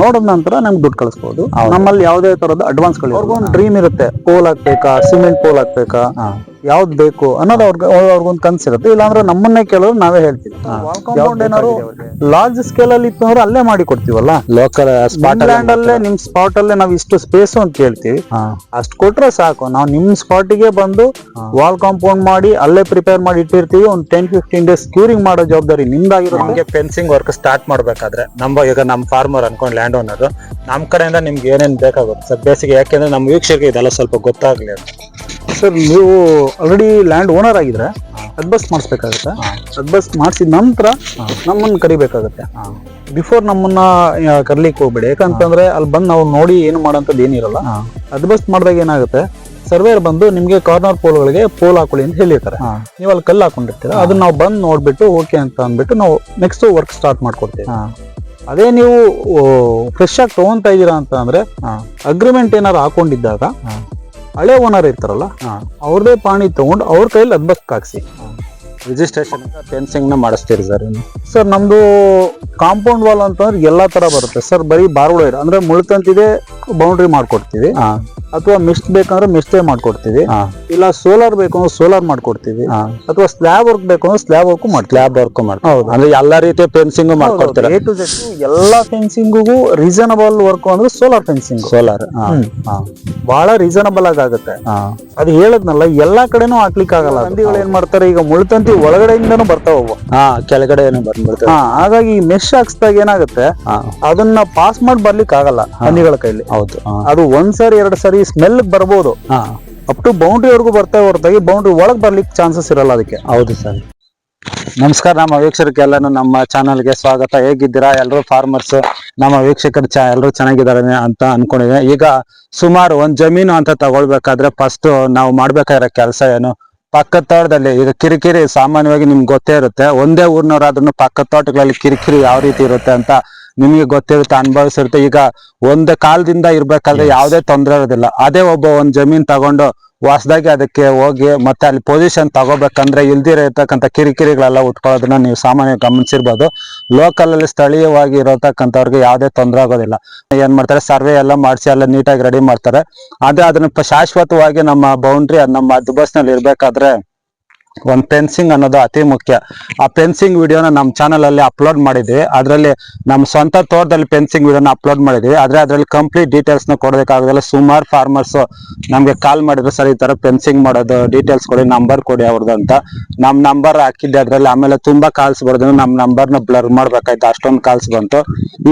ನೋಡಿದ ನಂತರ ನಮ್ಗೆ ದುಡ್ಡು ಕಳಿಸ್ಬೋದು. ನಮ್ಮಲ್ಲಿ ಯಾವುದೇ ತರದ ಅಡ್ವಾನ್ಸ್ಗಳು ಡ್ರೀಮ್ ಇರುತ್ತೆ. ಪೋಲ್ ಹಾಕ್ಬೇಕಾ ಸಿಮೆಂಟ್ ಪೋಲ್ ಹಾಕ್ಬೇಕಾ. ಯಾವ್ದು ಬೇಕು ಅನ್ನೋದು ಅವ್ರಿಗೆ ಅವ್ರಿಗೊಂದು ಕನ್ಸಿರುತ್ತೆ ಇಲ್ಲಾಂದ್ರೆ ನಮ್ಮನ್ನೇ ಕೇಳೋದು ನಾವೇ ಹೇಳ್ತೀವಿ. ಕಾಂಪೌಂಡ್ ಏನಾದ್ರು ಲಾರ್ಜ್ ಸ್ಕೇಲ್ ಅಲ್ಲಿ ಇತ್ತು ಅಂದ್ರೆ ಅಲ್ಲೇ ಮಾಡಿ ಕೊಡ್ತೀವಲ್ಲ? ಲೋಕಲ್ ಸ್ಪಾಟ್ ಲ್ಯಾಂಡ್ ಅಲ್ಲೇ ನಿಮ್ ಸ್ಪಾಟ್ ಅಲ್ಲೇ ನಾವು ಇಷ್ಟು ಸ್ಪೇಸ್ ಅಂತ ಕೇಳ್ತೀವಿ. ಅಷ್ಟು ಕೊಟ್ರೆ ಸಾಕು. ನಾವು ನಿಮ್ ಸ್ಪಾಟ್ಗೆ ಬಂದು ವಾಲ್ ಕಾಂಪೌಂಡ್ ಮಾಡಿ ಅಲ್ಲೇ ಪ್ರಿಪೇರ್ ಮಾಡಿ ಇಟ್ಟಿರ್ತೀವಿ. ಒಂದು ಟೆನ್ ಫಿಫ್ಟೀನ್ ಡೇಸ್ ಕ್ಯೂರಿಂಗ್ ಮಾಡೋ ಜವಾಬ್ದಾರಿ ನಿಮ್ದಾಗಿರೋ ನಮ್ಗೆ ಫೆನ್ಸಿಂಗ್ ವರ್ಕ್ ಸ್ಟಾರ್ಟ್ ಮಾಡ್ಬೇಕಾದ್ರೆ ನಮ್ಮ ಈಗ ನಮ್ಮ ಫಾರ್ಮರ್ ಅನ್ಕೊಂಡ್ ಲ್ಯಾಂಡ್ ಓನರ್ ನಮ್ ಕಡೆಯಿಂದ ನಿಮ್ಗೆ ಏನೇನ್ ಬೇಕಾಗುತ್ತೆ? ಸರ್ ಬೇಸಿಗೆ ಯಾಕೆಂದ್ರೆ ನಮ್ಮ ವೀಕ್ಷಕರಿಗೆ ಇದೆಲ್ಲ ಸ್ವಲ್ಪ ಗೊತ್ತಾಗ್ಲಿ ಸರ್ ನೀವು ಆಲ್ರೆಡಿ ಲ್ಯಾಂಡ್ ಓನರ್ ಆಗಿದ್ರೆ ಅಡ್ಬಸ್ ಮಾಡಿಸ್ಬೇಕಾಗುತ್ತೆ. ಅಡ್ಬಸ್ ಮಾಡಿಸಿದ ನಂತರ ನಮ್ಮನ್ನು ಕರಿಬೇಕಾಗುತ್ತೆ. ಬಿಫೋರ್ ನಮ್ಮನ್ನ ಕರ್ಲಿಕ್ಕೆ ಹೋಗ್ಬೇಡಿ. ಯಾಕಂತಂದ್ರೆ ಅಲ್ಲಿ ಬಂದು ನಾವು ನೋಡಿ ಏನು ಮಾಡೋಂಥದ್ದು ಏನಿರಲ್ಲ ಅಡ್ಬಸ್ ಮಾಡಿದಾಗ ಏನಾಗುತ್ತೆ? ಸರ್ವೇರ್ ಬಂದು ನಿಮಗೆ ಕಾರ್ನರ್ ಪೋಲ್ಗಳಿಗೆ ಪೋಲ್ ಹಾಕೊಳ್ಳಿ ಅಂತ ಹೇಳಿರ್ತಾರೆ. ನೀವು ಅಲ್ಲಿ ಕಲ್ಲು ಹಾಕೊಂಡಿರ್ತೀರ. ಅದನ್ನ ನಾವು ಬಂದು ನೋಡ್ಬಿಟ್ಟು ಓಕೆ ಅಂತ ಅಂದ್ಬಿಟ್ಟು ನಾವು ನೆಕ್ಸ್ಟ್ ವರ್ಕ್ ಸ್ಟಾರ್ಟ್ ಮಾಡ್ಕೊಡ್ತೀವಿ. ಅದೇ ನೀವು ಫ್ರೆಶ್ ಆಗಿ ತಗೊಂತ ಇದ್ದೀರಾ ಅಂತ ಅಂದ್ರೆ ಅಗ್ರಿಮೆಂಟ್ ಏನಾರು ಹಾಕೊಂಡಿದ್ದಾಗ ಹಳೆ ಓನರ್ ಇರ್ತಾರಲ್ಲ ಅವ್ರದೇ ಪಾಣಿ ತಗೊಂಡು ಅವ್ರ ಕೈಯಲ್ಲಿ ಅದ್ಬಕ್ ಹಾಕ್ಸಿ. ರಿಜಿಸ್ಟ್ರೇಷನ್ ಫೆನ್ಸಿಂಗ್ನ ಮಾಡಿಸ್ತೀರಿ ಸರ್ ಸರ್ ನಮ್ದು ಕಾಂಪೌಂಡ್ ವಾಲ್ ಅಂತಂದ್ರೆ ಎಲ್ಲಾ ತರ ಬರುತ್ತೆ. ಸರ್ ಬರೀ ಬಾರ್ಗಳು ಇರೋ ಅಂದ್ರೆ ಮುಳ್ತಂತಿದೆ ಬೌಂಡ್ರಿ ಮಾಡ್ಕೊಡ್ತೀವಿ. ಅಥವಾ ಮಿಸ್ಟ್ ಬೇಕಂದ್ರೆ ಮಿಸ್ಟೇ ಮಾಡ್ಕೊಡ್ತೀವಿ. ಇಲ್ಲ ಸೋಲಾರ್ ಬೇಕು ಅಂದ್ರೆ ಸೋಲಾರ್ ಮಾಡ್ಕೊಡ್ತೀವಿ. ಅಥವಾ ಸ್ಲ್ಯಾಬ್ ವರ್ಕ್ ಬೇಕು ಅಂದ್ರೆ ಸ್ಲ್ಯಾಬ್ ವರ್ಕ್ ಮಾಡ್ತೀವಿ. ಸ್ಲ್ಯಾಬ್ ವರ್ಕ್ ಮಾಡ್ತೀವಿ. ಹೌದು. ಅಂದ್ರೆ ಎಲ್ಲಾ ರೀತಿಯ ಫೆನ್ಸಿಂಗ್ ಮಾಡ್ಕೊಡ್ತೀರಾ? ಎ ಟು ಎಲ್ಲಾ ಫೆನ್ಸಿಂಗಿಗೂ ರೀಸನಬಲ್ ವರ್ಕ್ ಅಂದ್ರೆ ಸೋಲಾರ್ ಫೆನ್ಸಿಂಗ್ ಸೋಲಾರ್ ಬಹಳ ರೀಸನಬಲ್ ಆಗಿ ಆಗುತ್ತೆ. ಅದು ಹೇಳದ್ನಲ್ಲ ಎಲ್ಲಾ ಕಡೆನೂ ಹಾಕ್ಲಿಕ್ಕೆ ಆಗಲ್ಲ ಹಂದಿಗಳು ಏನ್ ಮಾಡ್ತಾರೆ ಈಗ ಮುಳ್ತಂತಿ ಒಳಗಡೆಯಿಂದನೂ ಬರ್ತಾವ. ಹಾ ಕೆಳಗಡೆ ಹಾ ಹಾಗಾಗಿ ಮೆಶ್ ಹಾಕ್ಸ್ದಾಗ ಏನಾಗುತ್ತೆ? ಅದನ್ನ ಪಾಸ್ ಮಾಡಿ ಬರ್ಲಿಕ್ಕೆ ಆಗಲ್ಲ ಹಂದಿಗಳ ಕೈಲಿ. ಹೌದು ಅದು ಒಂದ್ ಸರಿ ಎರಡ್ ಸರಿ ಸ್ಮೆಲ್ ಬರ್ಬೋದು. ಅಪ್ ಟು ಬೌಂಡ್ರಿ ವರ್ಗು ಬರ್ತಾ ಹೊರತಾಗಿ ಬೌಂಡ್ರಿ ಒಳಗ್ ಬರ್ಲಿಕ್ಕೆ ಚಾನ್ಸಸ್ ಇರಲ್ಲ ಅದಕ್ಕೆ. ಹೌದು ಸರ್. ನಮಸ್ಕಾರ ನಮ್ಮ ವೀಕ್ಷಕರಿಗೆಲ್ಲಾನು ನಮ್ಮ ಚಾನಲ್ಗೆ ಸ್ವಾಗತ. ಹೇಗಿದ್ದೀರಾ? ಎಲ್ಲರೂ ಫಾರ್ಮರ್ಸ್ ನಮ್ಮ ವೀಕ್ಷಕರು ಚ ಎಲ್ಲರೂ ಚೆನ್ನಾಗಿದ್ದಾರೆ ಅಂತ ಅನ್ಕೊಂಡಿದ್ದೀನಿ ಈಗ ಸುಮಾರು ಒಂದ್ ಜಮೀನು ಅಂತ ತಗೊಳ್ಬೇಕಾದ್ರೆ ಫಸ್ಟ್ ನಾವು ಮಾಡ್ಬೇಕಾಗಿರೋ ಕೆಲಸ ಏನು? ಪಕ್ಕದ ತೋಟದಲ್ಲಿ ಈಗ ಕಿರಿಕಿರಿ ಸಾಮಾನ್ಯವಾಗಿ ನಿಮ್ಗೆ ಗೊತ್ತೇ ಇರುತ್ತೆ. ಒಂದೇ ಊರ್ನವರಾದ್ರೂ ಪಕ್ಕದ ತೋಟಗಳಲ್ಲಿ ಕಿರಿಕಿರಿ ಯಾವ ರೀತಿ ಇರುತ್ತೆ ಅಂತ ನಿಮಗೆ ಗೊತ್ತಿರುತ್ತೆ ಅನುಭವಿಸಿರುತ್ತೆ. ಈಗ ಒಂದ್ ಕಾಲದಿಂದ ಇರ್ಬೇಕಾದ್ರೆ ಯಾವುದೇ ತೊಂದರೆ ಇರೋದಿಲ್ಲ. ಅದೇ ಒಬ್ಬ ಒಂದು ಜಮೀನ್ ತಗೊಂಡು ಹೊಸದಾಗಿ ಅದಕ್ಕೆ ಹೋಗಿ ಮತ್ತೆ ಅಲ್ಲಿ ಪೊಸಿಷನ್ ತಗೋಬೇಕಂದ್ರೆ ಇಲ್ದಿರ ಇರ್ತಕ್ಕಂತ ಕಿರಿಕಿರಿಗಳೆಲ್ಲ ಉಟ್ಕೊಳ್ಳೋದನ್ನ ನೀವು ಸಾಮಾನ್ಯ ಗಮನಿಸಿರ್ಬೋದು. ಲೋಕಲ್ ಅಲ್ಲಿ ಸ್ಥಳೀಯವಾಗಿ ಇರತಕ್ಕಂಥವ್ರಿಗೆ ಯಾವುದೇ ತೊಂದರೆ ಆಗೋದಿಲ್ಲ. ಏನ್ ಮಾಡ್ತಾರೆ? ಸರ್ವೆ ಎಲ್ಲ ಮಾಡಿಸಿ ಎಲ್ಲ ನೀಟಾಗಿ ರೆಡಿ ಮಾಡ್ತಾರೆ. ಅದೇ ಅದನ್ನ ಶಾಶ್ವತವಾಗಿ ನಮ್ಮ ಬೌಂಡ್ರಿ ನಮ್ಮ ನಲ್ಲಿ ಇರ್ಬೇಕಾದ್ರೆ ಒಂದ್ ಫೆನ್ಸಿಂಗ್ ಅನ್ನೋದು ಅತಿ ಮುಖ್ಯ. ಆ ಫೆನ್ಸಿಂಗ್ ವಿಡಿಯೋನ ನಮ್ಮ ಚಾನಲ್ ಅಲ್ಲಿ ಅಪ್ಲೋಡ್ ಮಾಡಿದ್ವಿ. ಅದರಲ್ಲಿ ನಮ್ಮ ಸ್ವಂತ ತೋಟದಲ್ಲಿ ಫೆನ್ಸಿಂಗ್ ವಿಡಿಯೋನ ಅಪ್ಲೋಡ್ ಮಾಡಿದ್ವಿ. ಆದರೆ ಅದರಲ್ಲಿ ಕಂಪ್ಲೀಟ್ ಡೀಟೇಲ್ಸ್ನ ಕೊಡೋದಕ್ಕಾಗಲ್ಲ ಸುಮಾರು ಫಾರ್ಮರ್ಸ್ ನಮ್ಗೆ ಕಾಲ್ ಮಾಡಿದ್ರು, ಸರ್, ಈ ತರ ಫೆನ್ಸಿಂಗ್ ಮಾಡೋದು ಡೀಟೇಲ್ಸ್ ಕೊಡಿ ನಂಬರ್ ಕೊಡಿ ಅವ್ರದ್ದು ಅಂತ. ನಮ್ ನಂಬರ್ ಹಾಕಿದ್ದೆ ಅದ್ರಲ್ಲಿ. ಆಮೇಲೆ ತುಂಬಾ ಕಾಲ್ಸ್ ಬರೋದು. ನಮ್ ನಂಬರ್ನ ಬ್ಲರ್ ಮಾಡ್ಬೇಕಾಯ್ತು. ಅಷ್ಟೊಂದು ಕಾಲ್ಸ್ ಬಂತು.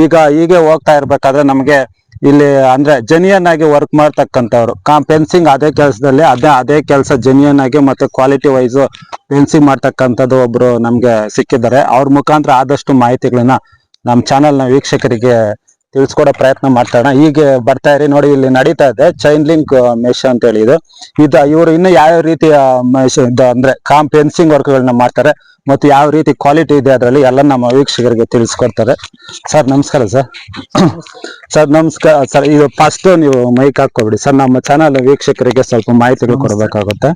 ಈಗ, ಹೀಗೆ ಹೋಗ್ತಾ ಇರಬೇಕಾದ್ರೆ ನಮ್ಗೆ ಇಲ್ಲಿ ಅಂದ್ರೆ ಜೆನ್ಯನ್ ಆಗಿ ವರ್ಕ್ ಮಾಡ್ತಕ್ಕಂಥವ್ರು. ಕಾ ಪೆನ್ಸಿಂಗ್ ಅದೇ ಕೆಲಸದಲ್ಲಿ, ಅದೇ ಅದೇ ಕೆಲಸ ಜೆನ್ಯನ್ ಆಗಿ ಮತ್ತೆ ಕ್ವಾಲಿಟಿ ವೈಸ್ ಪೆನ್ಸಿಂಗ್ ಮಾಡ್ತಕ್ಕಂಥದ್ದು ಒಬ್ರು ನಮ್ಗೆ ಸಿಕ್ಕಿದ್ದಾರೆ. ಅವ್ರ ಮುಖಾಂತರ ಆದಷ್ಟು ಮಾಹಿತಿಗಳನ್ನ ನಮ್ಮ ಚಾನೆಲ್ನ ವೀಕ್ಷಕರಿಗೆ ತಿಳಿಸ್ಕೊಡೋ ಪ್ರಯತ್ನ ಮಾಡ್ತಾಣ ಈಗ ಬರ್ತಾ ಇರಿ ನೋಡಿ ಇಲ್ಲಿ ನಡೀತಾ ಇದೆ. ಚೈನ್ ಲಿಂಕ್ ಮೆಷ್ ಅಂತ ಹೇಳಿ ಇದು. ಇದು ಇವರು ಇನ್ನು ಯಾವ ರೀತಿಯ ಇದು ಅಂದ್ರೆ ಕಾಂಪೆನ್ಸಿಂಗ್ ಫೆನ್ಸಿಂಗ್ ವರ್ಕ್ಗಳನ್ನ ಮಾಡ್ತಾರೆ ಮತ್ತು ಯಾವ ರೀತಿ ಕ್ವಾಲಿಟಿ ಇದೆ ಅದರಲ್ಲಿ ಎಲ್ಲ ನಮ್ಮ ವೀಕ್ಷಕರಿಗೆ ತಿಳಿಸ್ಕೊಡ್ತಾರೆ. ಸರ್ ನಮಸ್ಕಾರ ಸರ್. ಸರ್ ನಮಸ್ಕಾರ. ಸರ್ ಇದು ಫಸ್ಟ್ ನೀವು ಮೈಕ್ ಹಾಕೋಬಿಡಿ ಸರ್ ನಮ್ಮ ಚಾನಲ್ ವೀಕ್ಷಕರಿಗೆ ಸ್ವಲ್ಪ ಮಾಹಿತಿಗಳು ಕೊಡಬೇಕಾಗುತ್ತೆ.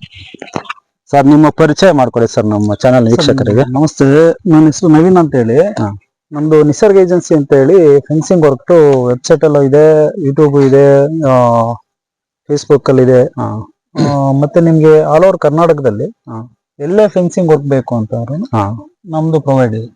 ಸರ್ ನಿಮ್ಮ ಪರಿಚಯ ಮಾಡ್ಕೊಡಿ ಸರ್ ನಮ್ಮ ಚಾನಲ್ ವೀಕ್ಷಕರಿಗೆ. ನಮಸ್ತೆ. ನನ್ನ ಹೆಸರು ನವೀನ್ ಅಂತ ಹೇಳಿ. ನಮ್ದು ನಿಸರ್ಗ ಏಜೆನ್ಸಿ ಅಂತ ಹೇಳಿ ಫೆನ್ಸಿಂಗ್ ವರ್ಕ್ ವೆಬ್ಸೈಟ್ ಎಲ್ಲ ಇದೆ ಯೂಟ್ಯೂಬ್ ಇದೆ ಫೇಸ್ಬುಕ್ ಅಲ್ಲಿ ಇದೆ. ಮತ್ತೆ ನಿಮ್ಗೆ ಆಲ್ ಓವರ್ ಕರ್ನಾಟಕದಲ್ಲಿ. ಎಲ್ಲೇ ಫೆನ್ಸಿಂಗ್ ವರ್ಕ್ ಬೇಕು ಅಂತ ಅವರು ನಮ್ದು ಪ್ರೊವೈಡ್ ಇದೆ.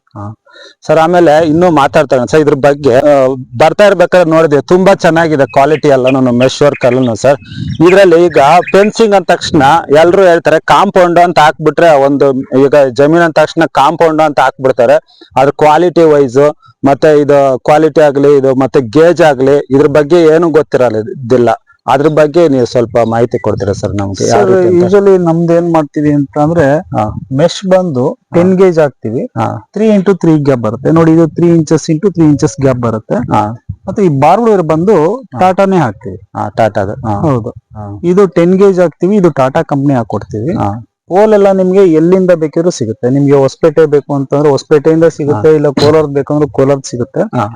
ಸರ್ ಆಮೇಲೆ ಇನ್ನೂ ಮಾತಾಡ್ತಾರೆ ಸರ್ ಇದ್ರ ಬಗ್ಗೆ ಆ, ಬರ್ತಾ ಇರ್ಬೇಕಾದ್ರೆ ನೋಡಿದ್ವಿ ತುಂಬಾ ಚೆನ್ನಾಗಿದೆ ಕ್ವಾಲಿಟಿ ಎಲ್ಲಾನು ಮೆಶ್ ವರ್ಕ್ ಅಲ್ಲೂ ಸರ್. ಇದ್ರಲ್ಲಿ ಈಗ ಫೆನ್ಸಿಂಗ್ ಅಂದ ತಕ್ಷಣ ಎಲ್ಲರೂ ಹೇಳ್ತಾರೆ ಕಾಂಪೌಂಡ್ ಅಂತ ಹಾಕ್ಬಿಟ್ರೆ ಒಂದು ಈಗ ಜಮೀನ್ ಅಂದ ತಕ್ಷಣ ಕಾಂಪೌಂಡ್ ಅಂತ ಹಾಕ್ಬಿಡ್ತಾರೆ. ಅದ್ರ ಕ್ವಾಲಿಟಿ ವೈಸ್ ಮತ್ತೆ ಇದು ಕ್ವಾಲಿಟಿ ಆಗ್ಲಿ ಇದು ಮತ್ತೆ ಗೇಜ್ ಆಗ್ಲಿ ಇದ್ರ ಬಗ್ಗೆ ಏನು ಗೊತ್ತಿರಲ್ಲ ಇದಿಲ್ಲ ಅದ್ರ ಬಗ್ಗೆ ನೀವು ಸ್ವಲ್ಪ ಮಾಹಿತಿ ಕೊಡ್ತೀರಾ ಸರ್ ನಮ್ಗೆ? ಯಾವ ಸರ್ ರೀತಿ ಅಂತ? ಯೂಶಲಿ ನಮ್ದು ಏನ್ ಮಾಡ್ತೀವಿ ಅಂತ ಅಂದ್ರೆ ಹಾ. ಮೆಶ್ ಬಂದು ಟೆನ್ ಗೇಜ್ ಹಾಕ್ತಿವಿ. ಹಾ. ತ್ರೀ ಇಂಟು ತ್ರೀ ಗ್ಯಾಪ್ ಬರುತ್ತೆ. ನೋಡಿ ಇದು three inches into three inches gap ಬರುತ್ತೆ. ಹಾ. ಮತ್ತೆ ಈ ಬಾರ್ಗಳರ್ ಬಂದು ಟಾಟಾನೇ ಹಾಕ್ತಿವಿ. ಹಾ ಟಾಟಾದು. ಹಾ. ಹೌದು. ಹಾ. ಇದು ಟೆನ್ ಗೇಜ್ ಹಾಕ್ತಿವಿ ಇದು ಟಾಟಾ ಕಂಪ್ನಿ ಹಾಕೊಡ್ತೀವಿ. ಹಾ. ಪೋಲ್ ಎಲ್ಲ ನಿಮ್ಗೆ ಎಲ್ಲಿಂದ ಬೇಕಿದ್ರು ಸಿಗುತ್ತೆ. ನಿಮ್ಗೆ ಹೊಸಪೇಟೆ ಬೇಕು ಅಂತಂದ್ರೆ ಹೊಸಪೇಟೆಯಿಂದ ಸಿಗುತ್ತೆ ಇಲ್ಲ ಕೋಲಾರ್ ಬೇಕಂದ್ರೆ ಕೋಲಾರ್ ಸಿಗುತ್ತೆ. ಹಾ.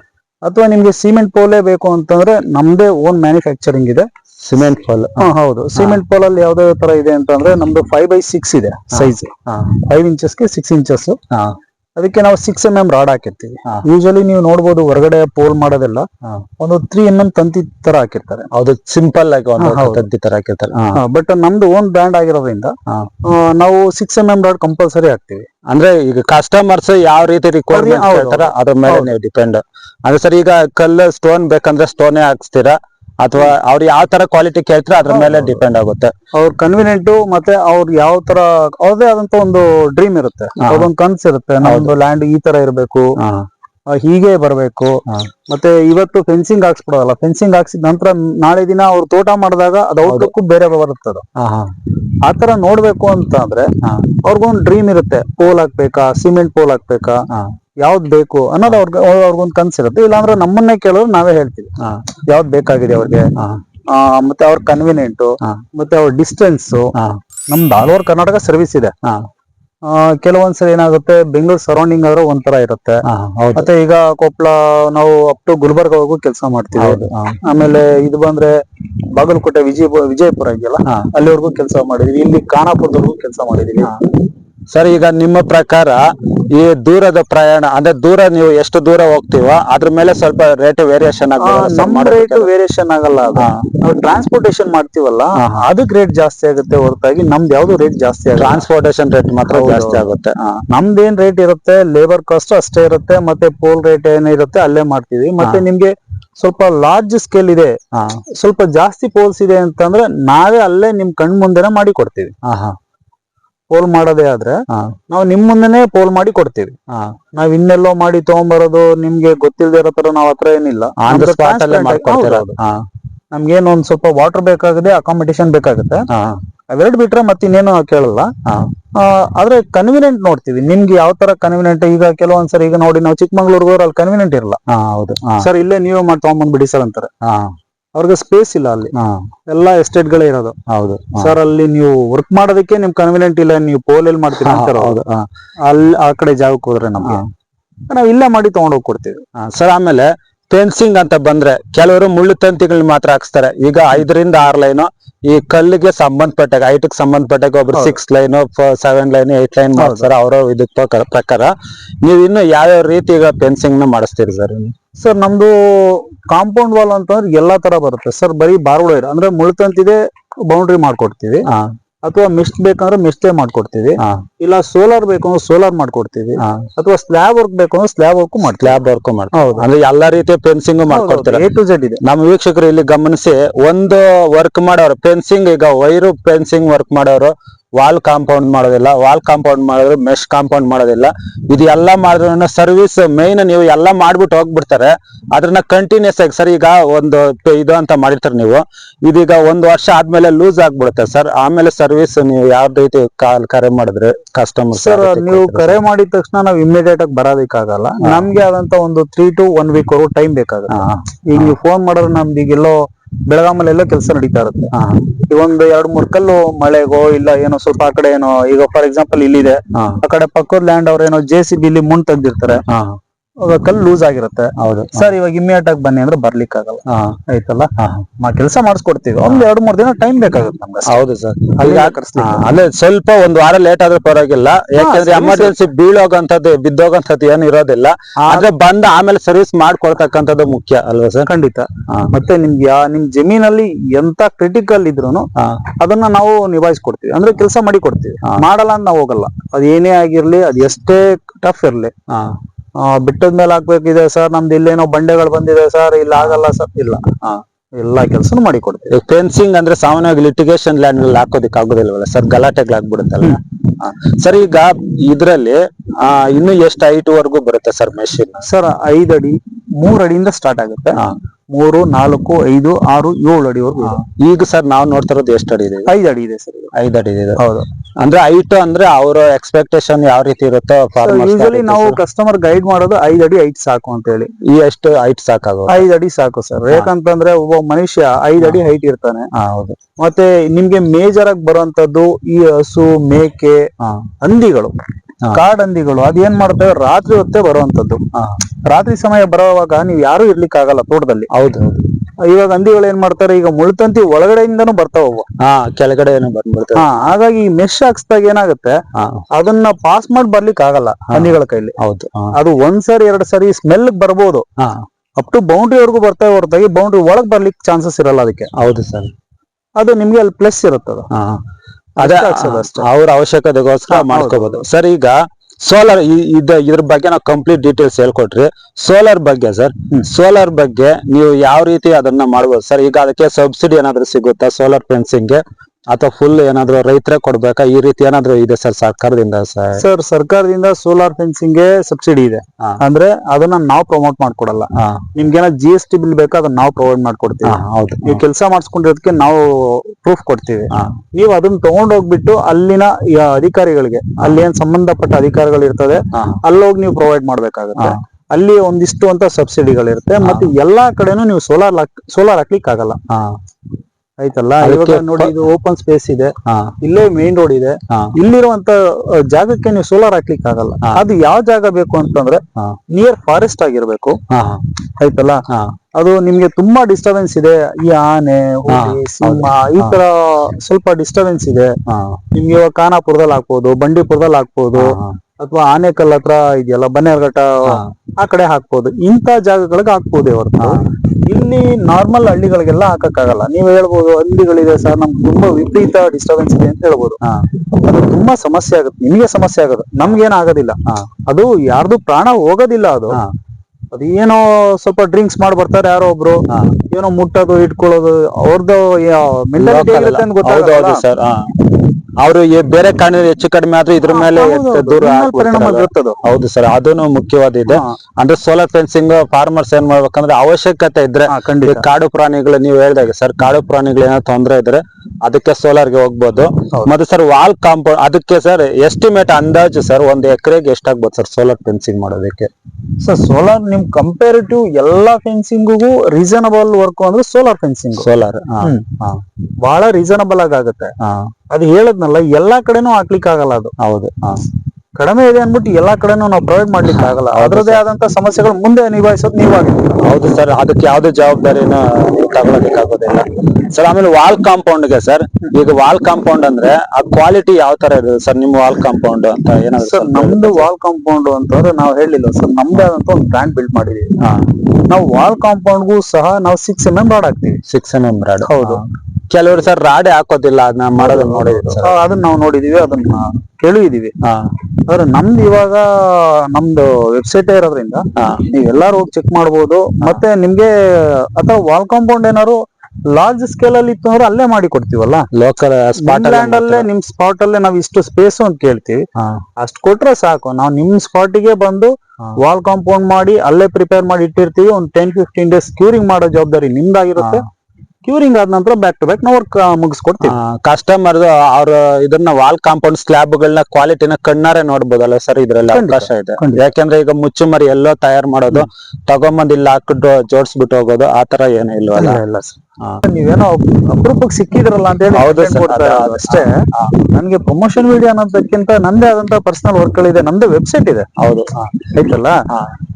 ಅಥವಾ ನಿಮ್ಗೆ ಸಿಮೆಂಟ್ ಪೋಲೇ ಬೇಕು ಅಂತಂದ್ರೆ ನಮ್ದೇ ಓನ್ ಮ್ಯಾನುಫ್ಯಾಕ್ಚರಿಂಗ್ ಇದೆ. ಸಿಮೆಂಟ್ ಪೋಲ್ ಹೌದು. ಸಿಮೆಂಟ್ ಪೋಲ್ ಅಲ್ಲಿ ಯಾವ್ದೇ ತರ ಇದೆ ಅಂತಂದ್ರೆ ನಮ್ದು ಫೈವ್ ಬೈ ಸಿಕ್ಸ್ ಇದೆ ಸೈಜ್ ಫೈವ್ ಇಂಚಸ್ಗೆ ಸಿಕ್ಸ್ ಇಂಚಸ್ ಅದಕ್ಕೆ ನಾವು ಸಿಕ್ಸ್ ಎಂ ಎಂ ರಾಡ್ ಹಾಕಿರ್ತೀವಿ. ಯೂಶಲಿ ನೀವು ನೋಡಬಹುದು ಹೊರಗಡೆ ಪೋಲ್ ಮಾಡೋದೆಲ್ಲ ಒಂದು ತ್ರೀ ಎಂ ಎಂ ತಂತಿ ತರ ಹಾಕಿರ್ತಾರೆ. ಅದು ಸಿಂಪಲ್ ಆಗಿ ಒಂದು ತಂತಿ ತರ ಹಾಕಿರ್ತಾರೆ. ಬಟ್ ನಮ್ದು ಓನ್ ಬ್ರ್ಯಾಂಡ್ ಆಗಿರೋದ್ರಿಂದ ನಾವು six M M rod compulsory ಹಾಕ್ತಿವಿ. ಅಂದ್ರೆ ಈಗ ಕಸ್ಟಮರ್ಸ್ ಯಾವ ರೀತಿ ರಿಕ್ವೈರ್ಮೆಂಟ್ ಅದ್ರ ಮೇಲೆ ನೀವು ಡಿಪೆಂಡ್ ಅಂದ್ರೆ ಸರ್ ಈಗ ಕಲ್ಲು ಸ್ಟೋನ್ ಬೇಕಂದ್ರೆ ಸ್ಟೋನೇ ಹಾಕ್ಸ್ತೀರಾ? ಅಥವಾ ಅವ್ರು ಯಾವ ತರ ಕ್ವಾಲಿಟಿ ಕೇಳ್ತಾರೆ ಅದ್ರ ಮೇಲೆ ಡಿಪೆಂಡ್ ಆಗುತ್ತೆ. ಅವ್ರ ಕನ್ವಿನೆಂಟ್ ಮತ್ತೆ ಅವ್ರ ಯಾವ ತರ ಅವ್ರದೇ ಆದಂತ ಒಂದು ಡ್ರೀಮ್ ಇರುತ್ತೆ. ಅದೊಂದು ಕನ್ಸ್ ಇರುತ್ತೆ. ನಮ್ದು ಲ್ಯಾಂಡ್ ಈ ತರ ಇರಬೇಕು. ಹೀಗೆ ಬರಬೇಕು. ಮತ್ತೆ ಇವತ್ತು ಫೆನ್ಸಿಂಗ್ ಹಾಕ್ಸ್ಬಿಡೋದಲ್ಲ ಫೆನ್ಸಿಂಗ್ ಹಾಕ್ಸಿದ ನಂತರ ನಾಳೆ ದಿನ ಅವ್ರು ತೋಟ ಮಾಡಿದಾಗ ಅದು ಔಟ್ಲುಕ್ ಬೇರೆ ಬರುತ್ತೆ. ಆ ತರ ನೋಡ್ಬೇಕು ಅಂತ ಅಂದ್ರೆ. ಅವ್ರಿಗೊಂದು ಡ್ರೀಮ್ ಇರುತ್ತೆ. ಪೋಲ್ ಹಾಕ್ಬೇಕಾ? ಸಿಮೆಂಟ್ ಪೋಲ್ ಹಾಕ್ಬೇಕಾ. ಯಾವ್ದ್ ಬೇಕು ಅನ್ನೋದು ಅವ್ರಿಗೆ ಅವ್ರಿಗೊಂದು ಕನ್ಸಿರುತ್ತೆ ಇಲ್ಲಾಂದ್ರೆ ನಮ್ಮನ್ನೇ ಕೇಳೋದು ನಾವೇ ಹೇಳ್ತೀವಿ. ಯಾವ್ದು ಬೇಕಾಗಿದೆ ಅವ್ರಿಗೆ? ಮತ್ತೆ ಅವ್ರ ಕನ್ವಿನೆಂಟ್ ಮತ್ತೆ ಅವ್ರ ಡಿಸ್ಟೆನ್ಸ್ ನಮ್ ನಮ್ದು ಆಲ್ ಓವರ್ ಕರ್ನಾಟಕ ಸರ್ವಿಸ್ ಇದೆ. ಕೆಲವೊಂದ್ಸರಿ ಏನಾಗುತ್ತೆ ಬೆಂಗಳೂರು ಸರೌಂಡಿಂಗ್ ಆದ್ರೆ ಒಂಥರ ಇರುತ್ತೆ. ಮತ್ತೆ ಈಗ ಕೊಪ್ಪಳ ನಾವು ಅಪ್ ಟು ಗುಲ್ಬರ್ಗವರೆಗೂ ಕೆಲಸ ಮಾಡ್ತೀವಿ. ಆಮೇಲೆ ಇದು ಬಂದ್ರೆ ಬಾಗಲಕೋಟೆ ವಿಜಯ ವಿಜಯಪುರ ಇದೆಯಲ್ಲ. ಅಲ್ಲಿವರೆಗೂ ಕೆಲಸ ಮಾಡಿದೀವಿ. ಇಲ್ಲಿ ಖಾನಾಪುರದವರೆಗೂ ಕೆಲಸ ಮಾಡಿದೀವಿ. ಸರ್ ಈಗ ನಿಮ್ಮ ಪ್ರಕಾರ ಈ ದೂರದ ಪ್ರಯಾಣ ಅಂದ್ರೆ ದೂರ ನೀವು ಎಷ್ಟು ದೂರ ಹೋಗ್ತೀವೋ ಅದ್ರ ಮೇಲೆ ಸ್ವಲ್ಪ ರೇಟ್ ವೇರಿಯೇಷನ್ ಆಗುತ್ತೆ ನಮ್ಮ ರೇಟ್ ವೇರಿಯೇಷನ್ ಆಗಲ್ಲ ಅದು. ನಾವು ಟ್ರಾನ್ಸ್ಪೋರ್ಟೇಶನ್ ಮಾಡ್ತೀವಲ್ಲ. ಅದಕ್ಕೆ ರೇಟ್ ಜಾಸ್ತಿ ಆಗುತ್ತೆ ಹೊರತಾಗಿ ನಮ್ದು ಯಾವ್ದು ರೇಟ್ ಜಾಸ್ತಿ ಆಗಲ್ಲ. ಟ್ರಾನ್ಸ್ಪೋರ್ಟೇಷನ್ ರೇಟ್ ಮಾತ್ರ ಜಾಸ್ತಿ ಆಗುತ್ತೆ. ನಮ್ದೇನ್ ರೇಟ್ ಇರುತ್ತೆ? ಲೇಬರ್ ಕಾಸ್ಟ್ ಅಷ್ಟೇ ಇರುತ್ತೆ ಮತ್ತೆ ಪೋಲ್ ರೇಟ್ ಏನಿರುತ್ತೆ ಅಲ್ಲೇ ಮಾಡ್ತೀವಿ. ಮತ್ತೆ ನಿಮ್ಗೆ ಸ್ವಲ್ಪ ಲಾರ್ಜ್ ಸ್ಕೇಲ್ ಇದೆ. ಸ್ವಲ್ಪ ಜಾಸ್ತಿ ಪೋಲ್ಸ್ ಇದೆ ಅಂತಂದ್ರೆ ನಾವೇ ಅಲ್ಲೇ ನಿಮ್ ಕಣ್ ಮುಂದೆನೆ ಮಾಡಿ ಕೊಡ್ತೀವಿ. ಪೋಲ್ ಮಾಡೋದೇ ಆದ್ರೆ. ನಾವು ನಿಮ್ ಮುಂದೆನೆ ಪೋಲ್ ಮಾಡಿ ಕೊಡ್ತೀವಿ. ನಾವ್ ಇನ್ನೆಲ್ಲೋ ಮಾಡಿ ತಗೊಂಬರೋದು ನಿಮ್ಗೆ ಗೊತ್ತಿಲ್ದೇ ಇರೋ ತರ ನಾವ್ ಹತ್ರ ಏನಿಲ್ಲ. ನಮ್ಗೇನು ಒಂದ್ ಸ್ವಲ್ಪ ವಾಟರ್ ಬೇಕಾಗಿದೆ ಅಕಾಮಿಡೇಷನ್ ಬೇಕಾಗುತ್ತೆ. ಅವೆರಡು ಬಿಟ್ರೆ ಮತ್ತೆ ಇನ್ನೇನು ಕೇಳಲ್ಲ ಹಾ. ಆ, ಆದ್ರೆ ಕನ್ವಿನೆಂಟ್ ನೋಡ್ತೀವಿ ನಿಮ್ಗೆ ಯಾವ ತರ ಕನ್ವಿನೆಂಟ್ ಈಗ ಕೆಲವೊಂದ್ಸರಿ ಈಗ ನೋಡಿ ನಾವು ಚಿಕ್ಕಮಂಗ್ಳೂರ್ಗೆ ಹೋದ್ರೆ ಅಲ್ಲಿ ಕನ್ವಿನೆಂಟ್ ಇರಲ್ಲ ಹೌದು ಸರ್ ಇಲ್ಲೇ ನೀವೇ ಮಾಡಿ ತಗೊಂಡ್ಬಂದ್ಬಿಡಿ ಸರ್ ಅಂತಾರೆ. ಅವ್ರಿಗೆ ಸ್ಪೇಸ್ ಇಲ್ಲ ಅಲ್ಲಿ. ಎಲ್ಲಾ ಎಸ್ಟೇಟ್ ಗಳೇ ಇರೋದು. ಹೌದು. ಸರ್ ಅಲ್ಲಿ ನೀವು ವರ್ಕ್ ಮಾಡೋದಕ್ಕೆ ನಿಮ್ ಕನ್ವಿನಿಯಂಟ್ ಇಲ್ಲ ನೀವು ಪೋಲಲ್ಲಿ ಮಾಡ್ತೀರಾ ಹೌದು. ಅಲ್ಲಿ ಆ ಕಡೆ ಜಾಗಕ್ಕೆ ಹೋದ್ರೆ ನಮ್ಗೆ. ನಾವ್ ಇಲ್ಲೇ ಮಾಡಿ ತಗೊಂಡೋಗಿ ಕೊಡ್ತೀವಿ ಸರ್ ಆಮೇಲೆ ಫೆನ್ಸಿಂಗ್ ಅಂತ ಬಂದ್ರೆ ಕೆಲವರು ಮುಳ್ಳು ತಂತಿಗಳನ್ನ ಮಾತ್ರ ಹಾಕ್ಸ್ತಾರೆ. ಈಗ ಐದರಿಂದ ಆರ್ ಲೈನ್ ಈ ಕಲ್ಲಿಗೆ ಸಂಬಂಧಪಟ್ಟಾಗ ಹೈಟ್ ಸಂಬಂಧಪಟ್ಟಾಗ ಒಬ್ರು. Six line seven line eight line ಮಾಡ್ತಾರೆ ಅವರ ಇದಕ್ ಪ್ರಕಾರ- ನೀವ್ ಇನ್ನು ಯಾವ್ಯಾವ ರೀತಿ ಈಗ ಫೆನ್ಸಿಂಗ್ನ ಮಾಡಿಸ್ತೀರಿ ಸರ್ ಸರ್ ನಮ್ದು ಕಾಂಪೌಂಡ್ ವಾಲ್ ಅಂತಂದ್ರೆ ಎಲ್ಲಾ ತರ ಬರುತ್ತೆ. ಸರ್ ಬರೀ ಬಾರ್ಗಳು ಅಂದ್ರೆ ಅಂದ್ರೆ ಮುಳ್ತಂತಿದೆ ಬೌಂಡ್ರಿ ಮಾಡ್ಕೊಡ್ತೀವಿ. ಅಥವಾ ಮಿಸ್ಟ್ ಬೇಕಂದ್ರೆ ಮಿಸ್ಟೇ ಮಾಡ್ಕೊಡ್ತೀವಿ. ಇಲ್ಲ ಸೋಲಾರ್ ಬೇಕು ಅಂದ್ರೆ ಸೋಲಾರ್ ಮಾಡ್ಕೊಡ್ತೀವಿ. ಅಥವಾ ಸ್ಲ್ಯಾಬ್ ವರ್ಕ್ ಬೇಕು ಅಂದ್ರೆ ಸ್ಲ್ಯಾಬ್ ವರ್ಕ್ ಮಾಡ್ತೀವಿ. ಸ್ಲ್ಯಾಬ್ ವರ್ಕ್ ಮಾಡ್ತೀವಿ. ಅಂದ್ರೆ ಎಲ್ಲಾ ರೀತಿಯ ಫೆನ್ಸಿಂಗ್ ಮಾಡ್ಕೊಡ್ತಾರೆ? ಎ ಟು ಜೆಡ್ ಇದೆ. ನಮ್ಮ ವೀಕ್ಷಕರು ಇಲ್ಲಿ ಗಮನಿಸಿ ಒಂದು ವರ್ಕ್ ಮಾಡೋರು ಫೆನ್ಸಿಂಗ್ ಈಗ ವೈರು ಫೆನ್ಸಿಂಗ್ ವರ್ಕ್ ಮಾಡೋರು ವಾಲ್ ಕಾಂಪೌಂಡ್ ಮಾಡೋದಿಲ್ಲ ವಾಲ್ ಕಾಂಪೌಂಡ್ ಮಾಡಿದ್ರು ಮೆಶ್ ಕಾಂಪೌಂಡ್ ಮಾಡೋದಿಲ್ಲ. ಇದು ಎಲ್ಲ ಮಾಡಿದ್ರು ಸರ್ವಿಸ್ ಮೇನ್ ನೀವು ಎಲ್ಲ ಮಾಡ್ಬಿಟ್ಟು ಹೋಗ್ಬಿಡ್ತಾರೆ. ಅದನ್ನ ಕಂಟಿನ್ಯೂಸ್ ಆಗಿ ಸರ್ ಈಗ ಒಂದು ಇದು ಅಂತ ಮಾಡಿರ್ತಾರೆ ನೀವು. ಇದೀಗ ಒಂದು ವರ್ಷ ಆದ್ಮೇಲೆ ಲೂಸ್ ಆಗ್ಬಿಡುತ್ತೆ ಸರ್. ಆಮೇಲೆ ಸರ್ವಿಸ್ ನೀವು ಯಾವ ರೀತಿ ಕಾಲ್ ಕರೆ ಮಾಡಿದ್ರೆ ಕಸ್ಟಮರ್ ಸರ್ ನೀವು ಕರೆ ಮಾಡಿದ ತಕ್ಷಣ ನಾವು ಇಮಿಡಿಯೇಟ್ ಆಗಿ ಬರೋದಕ್ಕಾಗಲ್ಲ. ನಮ್ಗೆ ಆದಂತ ಒಂದು ತ್ರೀ ಟು ಒನ್ ವೀಕ್ ವರೆಗೂ ಟೈಮ್ ಬೇಕಾಗುತ್ತೆ. ಈಗ ನೀವು ಫೋನ್ ಮಾಡಿದ್ರೆ ನಮ್ದು ಈಗ ಎಲ್ಲೋ ಬೆಳಗಾಮಲ್ಲಿ ಎಲ್ಲ ಕೆಲಸ ನಡೀತಾ ಇರುತ್ತೆ. ಈ ಒಂದು ಎರಡ್ ಮೂರ್ ಕಲ್ಲು ಮಳೆಗೋ ಇಲ್ಲ ಏನೋ ಸ್ವಲ್ಪ ಆ ಕಡೆ ಏನೋ ಈಗ ಫಾರ್ ಎಕ್ಸಾಂಪಲ್ ಇಲ್ಲಿದೆ. ಆ ಕಡೆ ಪಕ್ಕದ ಲ್ಯಾಂಡ್ ಅವ್ರ ಏನೋ ಜೆ ಸಿ ಬಿ ಇಲ್ಲಿ ಮುಂದ್ ತೆಗ್ದಿರ್ತಾರೆ. ಕಲ್ಲು ಲೂಸ್ ಆಗಿರುತ್ತೆ. ಹೌದು. ಸರ್ ಇವಾಗ ಇಮಿಡಿಯೇಟ್ ಆಗಿ ಬನ್ನಿ ಅಂದ್ರೆ ಬರ್ಲಿಕ್ಕೆ ಆಗಲ್ಲ ಆಯ್ತಲ್ಲ? ಮಾ ಕೆಲಸ ಮಾಡಿಸ್ಕೊಡ್ತೀವಿ. ಒಂದ್ ಎರಡ್ ಮೂರ್ ದಿನ ಟೈಮ್ ಬೇಕಾಗುತ್ತೆ ನಮ್ಗೆ ಹೌದು ಸರ್. ಅಲ್ಲಿ ಅಲ್ಲೇ ಸ್ವಲ್ಪ ಒಂದ್ ವಾರ ಲೇಟ್ ಆದ್ರೆ ಪರವಾಗಿಲ್ಲ. ಯಾಕಂದ್ರೆ ಎಮರ್ಜೆನ್ಸಿ ಬೀಳೋಗಂತದ್ದು ಬಿದ್ದೋಗಂತದ್ದು ಏನು ಇರೋದಿಲ್ಲ. ಆದ್ರೆ ಬಂದ ಆಮೇಲೆ ಸರ್ವಿಸ್ ಮಾಡ್ಕೊಳ್ತಕ್ಕಂಥದ್ದು ಮುಖ್ಯ ಅಲ್ವಾ ಸರ್? ಖಂಡಿತ. ಮತ್ತೆ ನಿಮ್ಗೆ ನಿಮ್ ಜಮೀನಲ್ಲಿ ಎಂತ ಕ್ರಿಟಿಕಲ್ ಇದ್ರು ಅದನ್ನ ನಾವು ನಿಭಾಯಿಸ್ಕೊಡ್ತೀವಿ. ಅಂದ್ರೆ ಕೆಲಸ ಮಾಡಿ ಕೊಡ್ತೀವಿ. ಮಾಡಲ್ಲ ಅಂತ ನಾವು ಹೋಗಲ್ಲ. ಅದೇನೇ ಏನೇ ಆಗಿರ್ಲಿ ಅದ್ ಎಷ್ಟೇ ಟಫ್ ಇರ್ಲಿ. ಹಾ ಆ, ಬಿಟ್ಟದ ಮೇಲೆ ಹಾಕ್ಬೇಕಿದೆ ಸರ್ ನಮ್ದು ಇಲ್ಲೇನೋ ಬಂಡೆಗಳು ಬಂದಿದೆ ಸರ್ ಇಲ್ಲ ಆಗಲ್ಲ ಸರ್. ಇಲ್ಲ ಹಾ. ಎಲ್ಲಾ ಕೆಲಸನೂ ಮಾಡಿ ಕೊಡ್ತೀವಿ. ಫೆನ್ಸಿಂಗ್ ಅಂದ್ರೆ ಸಾಮಾನ್ಯವಾಗಿ ಲಿಟಿಗೇಷನ್ ಲ್ಯಾಂಡ್ ಅಲ್ಲಿ ಹಾಕೋದಿಕ್ ಆಗೋದಿಲ್ವಲ್ಲ ಸರ್? ಗಲಾಟೆಗಳಾಗ್ಬಿಡುತ್ತಲ್ಲ ಹಾ. ಸರ್ ಈಗ ಇದ್ರಲ್ಲಿ ಆ ಇನ್ನು ಎಷ್ಟು ಹೈಟ್ ವರ್ಗೂ ಬರುತ್ತೆ ಸರ್ ಮೆಷಿನ್ ಸರ್ ಐದ್ ಅಡಿ ಮೂರ್ ಅಡಿಯಿಂದ ಸ್ಟಾರ್ಟ್ ಆಗುತ್ತೆ ಮೂರು ನಾಲ್ಕು ಐದು ಆರು ಏಳು ಅಡಿವರೆಗೂ. ಈಗ ಸರ್ ನಾವು ನೋಡ್ತಿರೋದು ಎಷ್ಟು ಅಡಿ ಇದೆ? ಐದು ಅಡಿ ಇದೆ ಸರ್ ಐದು ಅಡಿ ಇದೆ ಹೌದು. ಅಂದ್ರೆ ಹೈಟ್ ಅಂದ್ರೆ ಅವರ ಎಕ್ಸ್ಪೆಕ್ಟೇಷನ್ ಯಾವ ರೀತಿ ಇರುತ್ತೋ ಯೂಶಲಿ ನಾವು ಕಸ್ಟಮರ್ ಗೈಡ್ ಮಾಡೋದು ಐದು ಅಡಿ ಹೈಟ್ ಸಾಕು ಅಂತ ಹೇಳಿ. ಈ ಎಷ್ಟು ಹೈಟ್ ಸಾಕು ಐದು ಅಡಿ ಸಾಕು ಸರ್. ಯಾಕಂತಂದ್ರೆ ಒಬ್ಬ ಮನುಷ್ಯ ಐದು ಅಡಿ ಹೈಟ್ ಇರ್ತಾನೆ. ಹೌದು. ಮತ್ತೆ ನಿಮ್ಗೆ ಮೇಜರ್ ಆಗಿ ಬರುವಂತದ್ದು ಈ ಹಸು ಮೇಕೆ ಹಂದಿಗಳು. ಹಾ. ಕಾಡ್ ಹಂದಿಗಳು ಅದೇನ್ ಮಾಡ್ತವೆ? ರಾತ್ರಿ ಹೊತ್ತೇ ಬರುವಂತದ್ದು ರಾತ್ರಿ ಸಮಯ ಬರುವಾಗ ನೀವು ಯಾರು ಇರ್ಲಿಕ್ಕೆ ಆಗಲ್ಲ ತೋಟದಲ್ಲಿ. ಹೌದು ಹೌದು. ಇವಾಗ ಹಂದಿಗಳು ಏನ್ ಮಾಡ್ತಾರೆ? ಈಗ ಮುಳ್ತಂತಿ ಒಳಗಡೆಯಿಂದನು ಬರ್ತಾವ ಹಾ ಕೆಳಗಡೆ ಹಾ ಹಾಗಾಗಿ ಈ ಮೆಶ್ ಹಾಕ್ಸ್ದಾಗ ಏನಾಗುತ್ತೆ? ಅದನ್ನ ಪಾಸ್ ಮಾಡಿ ಬರ್ಲಿಕ್ಕೆ ಆಗಲ್ಲ ಹಂದಿಗಳ ಕೈಲಿ. ಹೌದು ಅದು ಒಂದ್ ಸರಿ ಎರಡ್ ಸರಿ ಸ್ಮೆಲ್ ಬರ್ಬೋದು. ಹಾ. ಅಪ್ ಟು ಬೌಂಡ್ರಿ ವರ್ಗೂ ಬರ್ತಾವೆ ಹೊರತಾಗಿ ಬೌಂಡ್ರಿ ಒಳಗ್ ಬರ್ಲಿಕ್ಕೆ ಚಾನ್ಸಸ್ ಇರಲ್ಲ ಅದಕ್ಕೆ. ಹೌದು ಸರ್. ಅದು ನಿಮ್ಗೆ ಅಲ್ಲಿ ಪ್ಲಸ್ ಇರುತ್ತದ. ಅದೇ. ಅವ್ರ ಅವಶ್ಯಕತೆಗೋಸ್ಕರ ಮಾಡ್ಕೋಬಹುದು ಸರ್ ಈಗ ಸೋಲಾರ್ ಇದ ಇದ್ರ ಬಗ್ಗೆ ನಾವು ಕಂಪ್ಲೀಟ್ ಡೀಟೇಲ್ಸ್ ಹೇಳ್ಕೊಟ್ರಿ. ಸೋಲಾರ್ ಬಗ್ಗೆ ಸರ್ ಸೋಲಾರ್ ಬಗ್ಗೆ ನೀವು ಯಾವ ರೀತಿ ಅದನ್ನ ಮಾಡ್ಬೋದು? ಸರ್ ಈಗ ಅದಕ್ಕೆ ಸಬ್ಸಿಡಿ ಏನಾದ್ರು ಸಿಗುತ್ತಾ ಸೋಲಾರ್ ಫೆನ್ಸಿಂಗ್ಗೆ ಅಥವಾ ಫುಲ್ ಏನಾದ್ರು ರೈತರ ಕೊಡ್ಬೇಕಾ? ಈ ರೀತಿ ಏನಾದ್ರು ಇದೆ ಸರ್ ಸರ್ಕಾರದಿಂದ ಸರ್? ಸರ್ ಸರ್ಕಾರದಿಂದ ಸೋಲಾರ್ ಫೆನ್ಸಿಂಗ್ಗೆ ಸಬ್ಸಿಡಿ ಇದೆ. ಹಾ. ಅಂದ್ರೆ ಅದನ್ನ ನಾವು ಪ್ರಮೋಟ್ ಮಾಡ್ಕೊಡಲ್ಲ. ಹಾ. ನಿಮ್ಗೇನ ಜಿ ಎಸ್ ಟಿ ಬಿಲ್ ಬೇಕಾ ಅದನ್ನ ನಾವು ಪ್ರೊವೈಡ್ ಮಾಡ್ಕೊಡ್ತೀವಿ. ಹಾ, ಹೌದು. ನೀವು ಕೆಲಸ ಮಾಡಿಸ್ಕೊಂಡಿರೋದಕ್ಕೆ ನಾವು ಪ್ರೂಫ್ ಕೊಡ್ತೀವಿ. ಹಾ. ನೀವು ಅದನ್ನ ತಗೊಂಡ್ ಹೋಗ್ಬಿಟ್ಟು ಅಲ್ಲಿನ ಈ ಅಧಿಕಾರಿಗಳಿಗೆ ಅಲ್ಲಿ ಏನ್ ಸಂಬಂಧಪಟ್ಟ ಅಧಿಕಾರಿಗಳು ಇರ್ತದೆ ಹಾ. ಅಲ್ಲೋಗಿ ನೀವು ಪ್ರೊವೈಡ್ ಮಾಡ್ಬೇಕಾಗುತ್ತೆ. ಹಾ. ಅಲ್ಲಿ ಒಂದಿಷ್ಟು ಅಂತ ಸಬ್ಸಿಡಿಗಳಿರುತ್ತೆ ಮತ್ತೆ ಎಲ್ಲಾ ಕಡೆನೂ ನೀವು ಸೋಲಾರ್ ಸೋಲಾರ್ ಹಾಕ್ಲಿಕ್ಕೆ ಆಗಲ್ಲ ಹಾ. ಆಯ್ತಲ್ಲ? ಇವಾಗ ನೋಡಿ ಇದು ಓಪನ್ ಸ್ಪೇಸ್ ಇದೆ. ಇಲ್ಲೇ ಮೇನ್ ರೋಡ್ ಇದೆ. ಇಲ್ಲಿರುವಂತ ಜಾಗಕ್ಕೆ ನೀವು ಸೋಲಾರ್ ಹಾಕ್ಲಿಕ್ಕೆ ಆಗಲ್ಲ. ಅದು ಯಾವ ಜಾಗ ಬೇಕು ಅಂತಂದ್ರೆ ನಿಯರ್ ಫಾರೆಸ್ಟ್ ಆಗಿರ್ಬೇಕು. ಆಯ್ತಲ್ಲ? ಅದು ನಿಮ್ಗೆ ತುಂಬಾ ಡಿಸ್ಟರ್ಬೆನ್ಸ್ ಇದೆ. ಈ ಆನೆ ಸಿಂಹ ಈ ತರ ಸ್ವಲ್ಪ ಡಿಸ್ಟರ್ಬೆನ್ಸ್ ಇದೆ. ನಿಮ್ಗೆ ಇವಾಗ ಖಾನಾಪುರದಲ್ಲಿ ಹಾಕ್ಬೋದು ಬಂಡೀಪುರದಲ್ಲಿ ಹಾಕ್ಬೋದು. ಅಥವಾ ಆನೆಕಲ್ ಹತ್ರ ಇದೆಯಲ್ಲ ಬನ್ನೇರ್ಘಟ್ಟ. ಆ ಕಡೆ ಹಾಕ್ಬೋದು. ಇಂತ ಜಾಗಗಳಿಗೆ ಹಾಕ್ಬೋದೇ ಹೊರತು ಇಲ್ಲಿ ನಾರ್ಮಲ್ ಹಳ್ಳಿಗಳಿಗೆಲ್ಲ ಹಾಕಕ್ಕಾಗಲ್ಲ. ನೀವು ಹೇಳ್ಬೋದು ಹಳ್ಳಿಗಳಿದೆ ಸರ್ ನಮ್ಗೆ ತುಂಬಾ ವಿಪರೀತ ಡಿಸ್ಟರ್ಬೆನ್ಸ್ ಇದೆ ಅಂತ ಹೇಳ್ಬೋದು. ಅದು ತುಂಬಾ ಸಮಸ್ಯೆ ಆಗುತ್ತೆ. ನಿಮಗೆ ಸಮಸ್ಯೆ ಆಗುತ್ತೆ ನಮ್ಗೇನ್ ಆಗೋದಿಲ್ಲ. ಅದು ಯಾರ್ದು ಪ್ರಾಣ ಹೋಗೋದಿಲ್ಲ ಅದು. ಅದೇನೋ ಸ್ವಲ್ಪ ಡ್ರಿಂಕ್ಸ್ ಮಾಡಿ ಬರ್ತಾರೆ ಯಾರೋ ಒಬ್ರು. ಏನೋ ಮುಟ್ಟೋದು ಇಟ್ಕೊಳ್ಳೋದು ಅವ್ರದ್ದು ಮೆಂಟಾಲಿಟಿ ಇರುತ್ತೆ. ಅಂತ ಗೊತ್ತಾಗಲ್ಲ. ಅವರು ಬೇರೆ ಕಾರಣ ಹೆಚ್ಚು ಕಡಿಮೆ ಆದ್ರೂ ಇದ್ರ ಮೇಲೆ. ದೂರ ಹೌದು ಸರ್ ಅದನ್ನು ಮುಖ್ಯವಾದ ಇದೆ. ಅಂದ್ರೆ ಸೋಲಾರ್ ಫೆನ್ಸಿಂಗ್ ಫಾರ್ಮರ್ಸ್ ಏನ್ ಮಾಡ್ಬೇಕಂದ್ರೆ ಅವಶ್ಯಕತೆ ಇದ್ರೆ ಕಾಡು ಪ್ರಾಣಿಗಳು ನೀವು ಹೇಳ್ದಾಗ ಸರ್ ಕಾಡು ಪ್ರಾಣಿಗಳು ಏನೋ ತೊಂದ್ರೆ ಇದ್ರೆ ಅದಕ್ಕೆ ಸೋಲಾರ್ಗೆ ಹೋಗ್ಬೋದು. ಮತ್ತೆ ಸರ್ ವಾಲ್ ಕಾಂಪೌಂಡ್ ಅದಕ್ಕೆ ಸರ್ ಎಸ್ಟಿಮೇಟ್ ಅಂದಾಜು ಸರ್ ಒಂದ್ ಎಕರೆಗೆ ಎಷ್ಟಾಗ್ಬೋದು ಸರ್ ಸೋಲಾರ್ ಫೆನ್ಸಿಂಗ್ ಮಾಡೋದಕ್ಕೆ? ಸರ್ ಸೋಲಾರ್ ನಿಮ್ ಕಂಪೇರಿಟಿವ್ ಎಲ್ಲಾ ಫೆನ್ಸಿಂಗಿಗೂ ರೀಸನಬಲ್ ವರ್ಕ್ ಅಂದ್ರೆ ಸೋಲಾರ್ ಫೆನ್ಸಿಂಗ್ ಸೋಲಾರ್ ಬಹಳ ರೀಸನಬಲ್ ಆಗಿ ಆಗುತ್ತೆ. ಅದು ಹೇಳದ್ನಲ್ಲ ಎಲ್ಲಾ ಕಡೆನೂ ಹಾಕ್ಲಿಕ್ಕೆ ಆಗಲ್ಲ ಅದು. ಹೌದು ಹಾ. ಕಡಿಮೆ ಇದೆ ಅನ್ಬಿಟ್ಟು ಎಲ್ಲಾ ಕಡೆನೂ ನಾವು ಪ್ರೊವೈಡ್ ಮಾಡ್ಲಿಕ್ಕೆ ಆಗಲ್ಲ. ಅದರದೇ ಆದಂತ ಸಮಸ್ಯೆಗಳು ಮುಂದೆ ನಿಭಾಯಿಸೋದು ನೀವ್ ಹೌದು ಸರ್ ಅದಕ್ಕೆ ಯಾವ್ದೇ ಜವಾಬ್ದಾರಿನ ನೀವು ತಗೊಳೋದಕ್ಕಾಗೋದಿಲ್ಲ ಸರ್ ಆಮೇಲೆ ವಾಲ್ ಕಾಂಪೌಂಡ್ಗೆ ಸರ್ ಈಗ ವಾಲ್ ಕಾಂಪೌಂಡ್ ಅಂದ್ರೆ ಆ ಕ್ವಾಲಿಟಿ ಯಾವ ತರ ಇದೆ ಸರ್ ನಿಮ್ಮ ವಾಲ್ ಕಾಂಪೌಂಡ್ ಅಂತ ಏನಾದ್ರು ಸರ್ ನಮ್ದು ವಾಲ್ ಕಾಂಪೌಂಡ್ ಅಂತಂದ್ರೆ ನಾವು ಹೇಳಿಲ್ಲ ಸರ್ ನಮ್ದೇ ಆದಂತ ಒಂದು ಬ್ರ್ಯಾಂಡ್ ಬಿಲ್ಡ್ ಮಾಡಿದೀವಿ ನಾವು ವಾಲ್ ಕಾಂಪೌಂಡ್ಗೂ ಸಹ ನಾವು ಸಿಕ್ಸ್ ಎಂ ಎಂ ರಾಡ್ ಹಾಕ್ತೀವಿ. ಸಿಕ್ಸ್ ಎಂ ಎಂ ರಾಡ್ ಹೌದು. ಕೆಲವರು ಸರ್ ರಾಡೆ ಹಾಕೋದಿಲ್ಲ ಅದನ್ನ ಮಾಡೋದನ್ನ ನೋಡಿದ್ರು ಸರ್. ಅದನ್ನ ನಾವು ನೋಡಿದೀವಿ ಅದನ್ನ ಕೇಳಿದೀವಿ. ಆದ್ರೆ ನಮ್ದು ಇವಾಗ ನಮ್ದು ವೆಬ್ಸೈಟ್ ಇರೋದ್ರಿಂದ ನೀವೆಲ್ಲಾರು ನೀವ್ ಎಲ್ಲಾರು ಹೋಗಿ ಚೆಕ್ ಮಾಡ್ಬೋದು. ಮತ್ತೆ ನಿಮ್ಗೆ ಅಥವಾ ವಾಲ್ ಕಾಂಪೌಂಡ್ ಏನಾರು ಲಾರ್ಜ್ ಸ್ಕೇಲ್ ಅಲ್ಲಿ ಇತ್ತು ಅಂದ್ರೆ ಅಲ್ಲೇ ಮಾಡಿ ಕೊಡ್ತೀವಲ್ಲ? ಲೋಕಲ್ ಸ್ಪಾಟ್ ಲ್ಯಾಂಡ್ ಅಲ್ಲೇ ನಿಮ್ ಸ್ಪಾಟ್ ಅಲ್ಲೇ ನಾವ್ ಇಷ್ಟು ಸ್ಪೇಸ್ ಅಂತ ಕೇಳ್ತೀವಿ. ಅಷ್ಟು ಅಷ್ಟ್ ಕೊಟ್ರೆ ಸಾಕು. ನಾವು ನಿಮ್ ಸ್ಪಾಟ್ಗೆ ಬಂದು ವಾಲ್ ಕಾಂಪೌಂಡ್ ಮಾಡಿ ಅಲ್ಲೇ ಪ್ರಿಪೇರ್ ಮಾಡಿ ಇಟ್ಟಿರ್ತೀವಿ. ಒಂದ್ ಟೆನ್ ಫಿಫ್ಟೀನ್ ಡೇಸ್ ಕ್ಯೂರಿಂಗ್ ಮಾಡೋ ಜವಾಬ್ದಾರಿ ನಿಮ್ದಾಗಿರುತ್ತೆ. ಕ್ಯೂರಿಂಗ್ ಆದ ನಂತರ ಬ್ಯಾಕ್ ಟು ಬ್ಯಾಕ್ ನಾವು ವರ್ಕ್ ಮುಗಿಸ್ಕೊಡ್ತೀವಿ. ಕಸ್ಟಮರ್ ಅವ್ರ ಇದನ್ನ ವಾಲ್ ಕಾಂಪೌಂಡ್ ಸ್ಲ್ಯಾಬ್ ಗಳನ್ನ ಕ್ವಾಲಿಟಿನ ಕಣ್ಣಾರೆ ನೋಡ್ಬೋದಲ್ಲ ಸರ್ ಇದ್ರಲ್ಲಿ ಅವಕಾಶ ಇದೆ. ಯಾಕಂದ್ರೆ ಈಗ ಈಗ ಮುಚ್ಚುಮರಿ ಎಲ್ಲೋ ತಯಾರು ಮಾಡೋದು ತಗೊಂಬಂದ್ ಇಲ್ಲಿ ಹಾಕ್ಬಿಟ್ಟು ಜೋಡಿಸ್ಬಿಟ್ಟು ಹೋಗೋದು ಆತರ ಏನು ಇಲ್ವಲ್ಲ. ಇಲ್ಲ ಸರ್. ನೀವೇನೋ ಅಪರೂಪಕ್ಕೆ ಸಿಕ್ಕಿದ್ರಲ್ಲ ಅಂತ ಹೇಳಿ. ಅಷ್ಟೇ. ನನ್ಗೆ ಪ್ರಮೋಷನ್ ವಿಡಿಯೋ ಅನ್ನೋದಕ್ಕಿಂತ ನಂದೇ ಆದಂತ ಪರ್ಸನಲ್ ವರ್ಕ್ ಗಳಿದೆ. ನಮ್ದೇ ವೆಬ್ಸೈಟ್ ಇದೆ. ಹೌದು. ಆಯ್ತಲ್ಲ?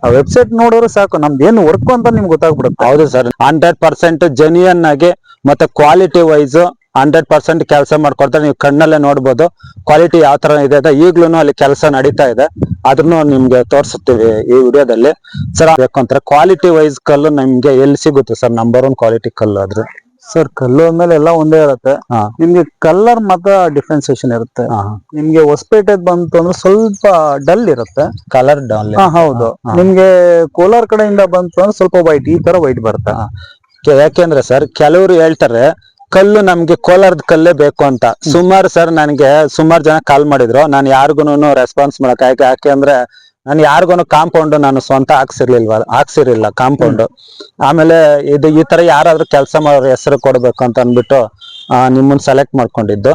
ಆ ವೆಬ್ಸೈಟ್ ನೋಡೋರು ಸಾಕು. ನಮ್ದು ಏನು ವರ್ಕ್ ಅಂತ ನಿಮ್ಗೆ ಗೊತ್ತಾಗ್ಬಿಡುತ್ತೆ. ಹೌದು ಸರ್. ಹಂಡ್ರೆಡ್ ಪರ್ಸೆಂಟ್ ಜೆನ್ಯನ್ ಆಗಿ ಮತ್ತೆ ಕ್ವಾಲಿಟಿ ವೈಸ್ ಹಂಡ್ರೆಡ್ ಪರ್ಸೆಂಟ್ ಕೆಲಸ ಮಾಡ್ಕೊಡ್ತಾರೆ. ನೀವು ಕಣ್ಣಲ್ಲೇ ನೋಡ್ಬೋದು. ಕ್ವಾಲಿಟಿ ಯಾವ ತರ ಇದೆ ಅಂತ ಈಗ್ಲೂ ಅಲ್ಲಿ ಕೆಲಸ ನಡೀತಾ ಇದೆ. ಅದನ್ನು ನಿಮ್ಗೆ ತೋರಿಸುತ್ತೇವೆ ಈ ವಿಡಿಯೋದಲ್ಲಿ. ಸರ್ ಬೇಕು ಅಂತಾರೆ ಕ್ವಾಲಿಟಿ ವೈಸ್ ಕಲ್ಲು ನಿಮ್ಗೆ ಎಲ್ಲಿ ಸಿಗುತ್ತೆ ಸರ್ ನಂಬರ್ ಒನ್ ಕ್ವಾಲಿಟಿ ಕಲ್ಲು ಆದ್ರೆ. ಸರ್ ಕಲ್ಲು ಅಂದ್ಮೇಲೆ ಎಲ್ಲ ಒಂದೇ ಇರುತ್ತೆ. ನಿಮ್ಗೆ ಕಲ್ಲರ್ ಮಾತ್ರ ಡಿಫ್ರೆನ್ಸಿಯೇಷನ್ ಇರುತ್ತೆ. ನಿಮ್ಗೆ ಹೊಸಪೇಟೆ ಬಂತು ಅಂದ್ರೆ ಸ್ವಲ್ಪ ಡಲ್ ಇರುತ್ತೆ. ಕಲರ್ ಡಲ್ ಹೌದು. ನಿಮ್ಗೆ ಕೋಲಾರ ಕಡೆಯಿಂದ ಬಂತು ಅಂದ್ರೆ ಸ್ವಲ್ಪ ವೈಟ್ ಈ ತರ ವೈಟ್ ಬರುತ್ತೆ. ಯಾಕೆಂದ್ರೆ ಸರ್ ಕೆಲವರು ಹೇಳ್ತಾರೆ ಕಲ್ಲು ನಮ್ಗೆ ಕೋಲಾರದ ಕಲ್ಲೇ ಬೇಕು ಅಂತ. ಸುಮಾರು ಸರ್ ನನಗೆ ಸುಮಾರು ಜನ ಕಾಲ್ ಮಾಡಿದ್ರು. ನಾನು ಯಾರಿಗೂ ರೆಸ್ಪಾನ್ಸ್ ಮಾಡಕ್ ಯಾಕೆ ಯಾಕೆಂದ್ರೆ ನಾನು ಯಾರಿಗೂ ಕಾಂಪೌಂಡ್ ನಾನು ಸ್ವಂತ ಹಾಕ್ಸಿರ್ಲಿಲ್ವ ಹಾಕ್ಸಿರ್ಲಿಲ್ಲ ಕಾಂಪೌಂಡ್ ಆಮೇಲೆ ಇದು ಈ ತರ ಯಾರಾದ್ರೂ ಕೆಲಸ ಮಾಡೋರ ಹೆಸರು ಕೊಡ್ಬೇಕು ಅಂತ ಅಂದ್ಬಿಟ್ಟು ಆ, ನಿಮ್ಮನ್ನ ಸೆಲೆಕ್ಟ್ ಮಾಡ್ಕೊಂಡಿದ್ದು.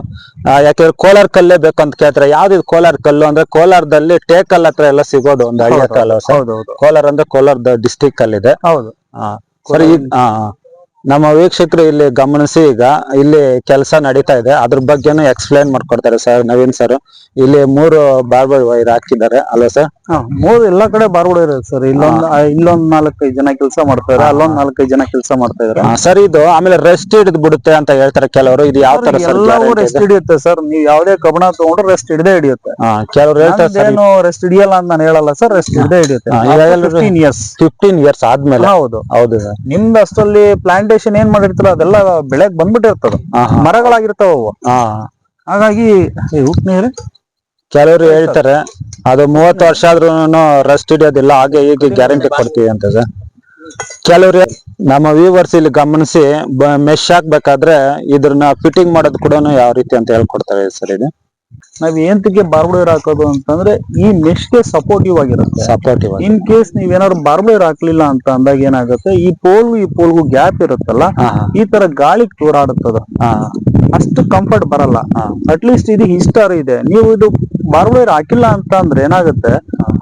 ಆ, ಯಾಕೆಂದ್ರೆ ಕೋಲಾರ ಕಲ್ಲೇ ಬೇಕು ಅಂತ ಕೇಳ್ತಾರೆ. ಯಾವ್ದು ಕೋಲಾರ ಕಲ್ಲು? ಅಂದ್ರೆ ಕೋಲಾರದಲ್ಲಿ ಟೇಕಲ್ ಹತ್ರ ಎಲ್ಲ ಸಿಗೋದು ಒಂದು ಹಳ್ಳಿ ಸರ್ ಹೌದೌದು ಕೋಲಾರ ಅಂದ್ರೆ ಕೋಲಾರದ ಡಿಸ್ಟಿಕ್ ಅಲ್ಲಿ ಇದೆ ಹೌದು ಸರಿ ನಮ್ಮ ವೀಕ್ಷಕರು ಇಲ್ಲಿ ಗಮನಿಸಿ ಈಗ ಇಲ್ಲಿ ಕೆಲಸ ನಡೀತಾ ಇದೆ. ಅದ್ರ ಬಗ್ಗೆ ಎಕ್ಸ್ಪ್ಲೈನ್ ಮಾಡ್ಕೊಡ್ತಾರೆ ಸರ್ ನವೀನ್ ಸರ್ ಇಲ್ಲಿ ಮೂರು ಬಾರ್ಬರ್ ವೈರ್ ಹಾಕಿದ್ದಾರೆ. ಅಲ್ವಾ ಸರ್ ಮೂರು ಎಲ್ಲಾ ಕಡೆ ಬಾರ್ಗೋಡ್ ಇದೆ ಸರ್ ಇಲ್ಲೊಂದ್ ಇಲ್ಲೊಂದ್ ನಾಲ್ಕೈದು ಜನ ಕೆಲಸ ಮಾಡ್ತಾ ಇದಾರೆ. ಅಲ್ಲೊಂದ್ ನಾಲ್ಕೈದು ಜನ ಕೆಲಸ ಮಾಡ್ತಾ ಇದಾರೆ. ಸರ್ ಇದು ಆಮೇಲೆ ರೆಸ್ಟ್ ಹಿಡಿದು ಬಿಡುತ್ತೆ ಅಂತ ಹೇಳ್ತಾರೆ ಕೆಲವರು. ಇದು ಯಾವ ತರ ಎಲ್ಲವೂ ರೆಸ್ಟ್ ಹಿಡಿಯುತ್ತೆ ಸರ್ ನೀವು ಯಾವ್ದೇ ಕಬಣ ತಗೊಂಡ್ರೆ ರೆಸ್ಟ್ ಹಿಡದೆ ಹಿಡಿಯುತ್ತೆ. ಕೆಲವರು ಹೇಳ್ತಾರೆ ಸರ್ ಏನು ರೆಸ್ಟ್ ಹಿಡಿಯಲ್ಲ ಅಂತ ನಾನು ಹೇಳಲ್ಲ ಸರ್ ರೆಸ್ಟ್ ಹಿಡದೆ ಹಿಡಿಯುತ್ತೆ. ಫಿಫ್ಟೀನ್ ಇಯರ್ಸ್ ಫಿಫ್ಟೀನ್ ಇಯರ್ಸ್ ಆದ್ಮೇಲೆ. ಹೌದು. ಹೌದು ಸರ್ ನಿಮ್ದು ಅಷ್ಟರಲ್ಲಿ ಪ್ಲಾಂಟೇಶನ್ ಏನ್ ಮಾಡಿರ್ತಲ್ಲ ಅದೆಲ್ಲ ಬೆಳೆಗ್ ಬಂದ್ಬಿಟ್ಟಿರ್ತದ. ಮರಗಳಾಗಿರ್ತಾವ ಅವು. ಹಾಗಾಗಿ ಉಪ್ ನೀರು? ಕೆಲವರು ಹೇಳ್ತಾರೆ. ಅದು ಮೂವತ್ತು ವರ್ಷ ಆದ್ರೂ ರೆಸ್ಟ್ ಹಿಡಿಯೋದಿಲ್ಲ ಹಾಗೆ ಹೀಗೆ ಗ್ಯಾರಂಟಿ ಕೊಡ್ತೀವಿ ಅಂತ ಸರ್. ಕೆಲವ್ರು ನಮ್ಮ ವ್ಯೂವರ್ಸ್ ಇಲ್ಲಿ ಗಮನಿಸಿ ಮೆಶ್ ಹಾಕ್ಬೇಕಾದ್ರೆ ಇದ್ರನ್ನ ಫಿಟ್ಟಿಂಗ್ ಮಾಡೋದು ಕೂಡ ಯಾವ ರೀತಿ ಅಂತ ಹೇಳ್ಕೊಡ್ತಾರೆ ಸರ್ ಇದು. ನಾವ್ ಏಂತಕ್ಕೆ ಬಾರ್ಬಳೇರ್ ಹಾಕೋದು ಅಂತಂದ್ರೆ ಈ ಮೆಶ್ಗೆ ಸಪೋರ್ಟಿವ್ ಆಗಿರುತ್ತೆ. ಸಪೋರ್ಟಿವ್ ಇನ್ ಕೇಸ್ ನೀವೇನಾದ್ರು ಬಾರ್ಬಳೇರ್ ಹಾಕ್ಲಿಲ್ಲ ಅಂತ ಅಂದಾಗ ಏನಾಗುತ್ತೆ ಈ ಪೋಲ್ ಈ ಪೋಲ್ಗೂ ಗ್ಯಾಪ್ ಇರುತ್ತಲ್ಲ ಈ ತರ ಗಾಳಿ ತೂರಾಡುತ್ತದ. ಅಷ್ಟು ಕಂಫರ್ಟ್ ಬರಲ್ಲ. ಅಟ್ ಅಟ್ಲೀಸ್ಟ್ ಇದು ಹಿಸ್ಟಾರ್ ಇದೆ. ನೀವು ಇದು ಬಾರ್ಬಳೇರ್ ಹಾಕಿಲ್ಲ ಅಂತ ಅಂದ್ರೆ ಏನಾಗುತ್ತೆ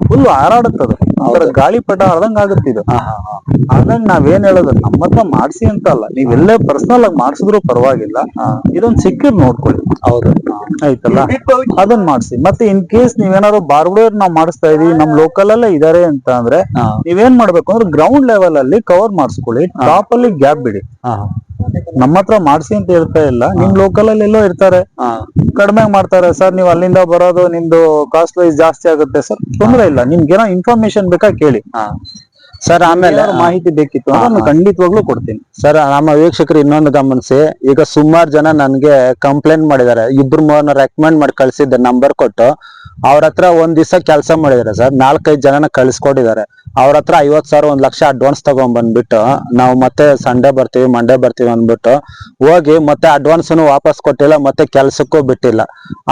ಫುಲ್ ಹಾರಾಡುತ್ತದ. ಒಂಥರ ಗಾಳಿ ಪಟ ಆದಂಗ ಆಗುತ್ತೆ ಇದು. ಹಾಗಾಗಿ ನಾವೇನ್ ಹೇಳೋದು ನಮ್ಮ ಹತ್ರ ಮಾಡ್ಸಿ ಅಂತ ಅಲ್ಲ. ನೀವೆಲ್ಲೇ ಪರ್ಸನಲ್ ಆಗಿ ಮಾಡಿಸಿದ್ರು ಪರವಾಗಿಲ್ಲ. ಇದೊಂದ್ ಸಿಕ್ಕಿರ್ ನೋಡ್ಕೊಳ್ಳಿ. ಹೌದು. ಆಯ್ತಲ್ಲ? ಅದನ್ನ ಮಾಡಿಸಿ. ಮತ್ತೆ ಇನ್ ಕೇಸ್ ನೀವೇನಾದ್ರು ಬಾರ್ಬಳೇರ್ ನಾವ್ ಮಾಡಿಸ್ತಾ ಇದೀವಿ ನಮ್ ಲೋಕಲ್ ಅಲ್ಲೇ ಇದಾರೆ ಅಂತ ಅಂದ್ರೆ ನೀವೇನ್ ಮಾಡ್ಬೇಕು ಅಂದ್ರೆ ಗ್ರೌಂಡ್ ಲೆವೆಲ್ ಅಲ್ಲಿ ಕವರ್ ಮಾಡಿಸ್ಕೊಳ್ಳಿ. ಟಾಪ್ ಅಲ್ಲಿ ಗ್ಯಾಪ್ ಬಿಡಿ. ನಮ್ಮ ಹತ್ರ ಮಾಡ್ಸಿ ಅಂತ ಹೇಳ್ತಾ ಇಲ್ಲ. ನಿಮ್ ಲೋಕಲ್ ಅಲ್ಲಿ ಎಲ್ಲೋ ಇರ್ತಾರೆ. ಹಾ. ಕಡಿಮೆ ಮಾಡ್ತಾರೆ. ಸರ್ ನೀವು ಅಲ್ಲಿಂದ ಬರೋದು ನಿಮ್ದು ಕಾಸ್ಟ್ ವೈಸ್ ಜಾಸ್ತಿ ಆಗುತ್ತೆ ಸರ್. ತೊಂದ್ರೆ ಇಲ್ಲ. ನಿಮ್ಗೆ ಏನೋ ಇನ್ಫಾರ್ಮೇಶನ್ ಬೇಕಾ ಕೇಳಿ. ಹಾ. ಸರ್ ಆಮೇಲೆ ಮಾಹಿತಿ ಬೇಕಿತ್ತು ಅದನ್ನು ನಾನು ಖಂಡಿತವಾಗ್ಲೂ ಕೊಡ್ತೀನಿ. ಸರ್ ನಮ್ಮ ವೀಕ್ಷಕರು ಇನ್ನೊಂದು ಗಮನಿಸಿ. ಈಗ ಸುಮಾರು ಜನ ನನ್ಗೆ ಕಂಪ್ಲೇಂಟ್ ಮಾಡಿದ್ದಾರೆ. ಇಬ್ರು ಮೂವನ್ನ ರೆಕಮೆಂಡ್ ಮಾಡಿ ಕಳ್ಸಿದ್ದೆ ನಂಬರ್ ಕೊಟ್ಟು. ಅವ್ರ ಹತ್ರ ಒಂದ್ ದಿವಸ ಕೆಲಸ ಮಾಡಿದಾರೆ ಸರ್. ನಾಲ್ಕೈದು ಜನನ ಕಳ್ಸಿಕೊಟ್ಟಿದ್ದಾರೆ. ಅವ್ರ ಹತ್ರ ಐವತ್ ಸಾವಿರ, ಒಂದ್ ಲಕ್ಷ ಅಡ್ವಾನ್ಸ್ ತಗೊಂಡ್ ಬಂದ್ಬಿಟ್ಟು ನಾವು ಮತ್ತೆ ಸಂಡೇ ಬರ್ತೀವಿ ಮಂಡೇ ಬರ್ತೀವಿ ಅಂದ್ಬಿಟ್ಟು ಹೋಗಿ ಮತ್ತೆ ಅಡ್ವಾನ್ಸ್ ವಾಪಸ್ ಕೊಟ್ಟಿಲ್ಲ, ಮತ್ತೆ ಕೆಲ್ಸಕ್ಕೂ ಬಿಟ್ಟಿಲ್ಲ.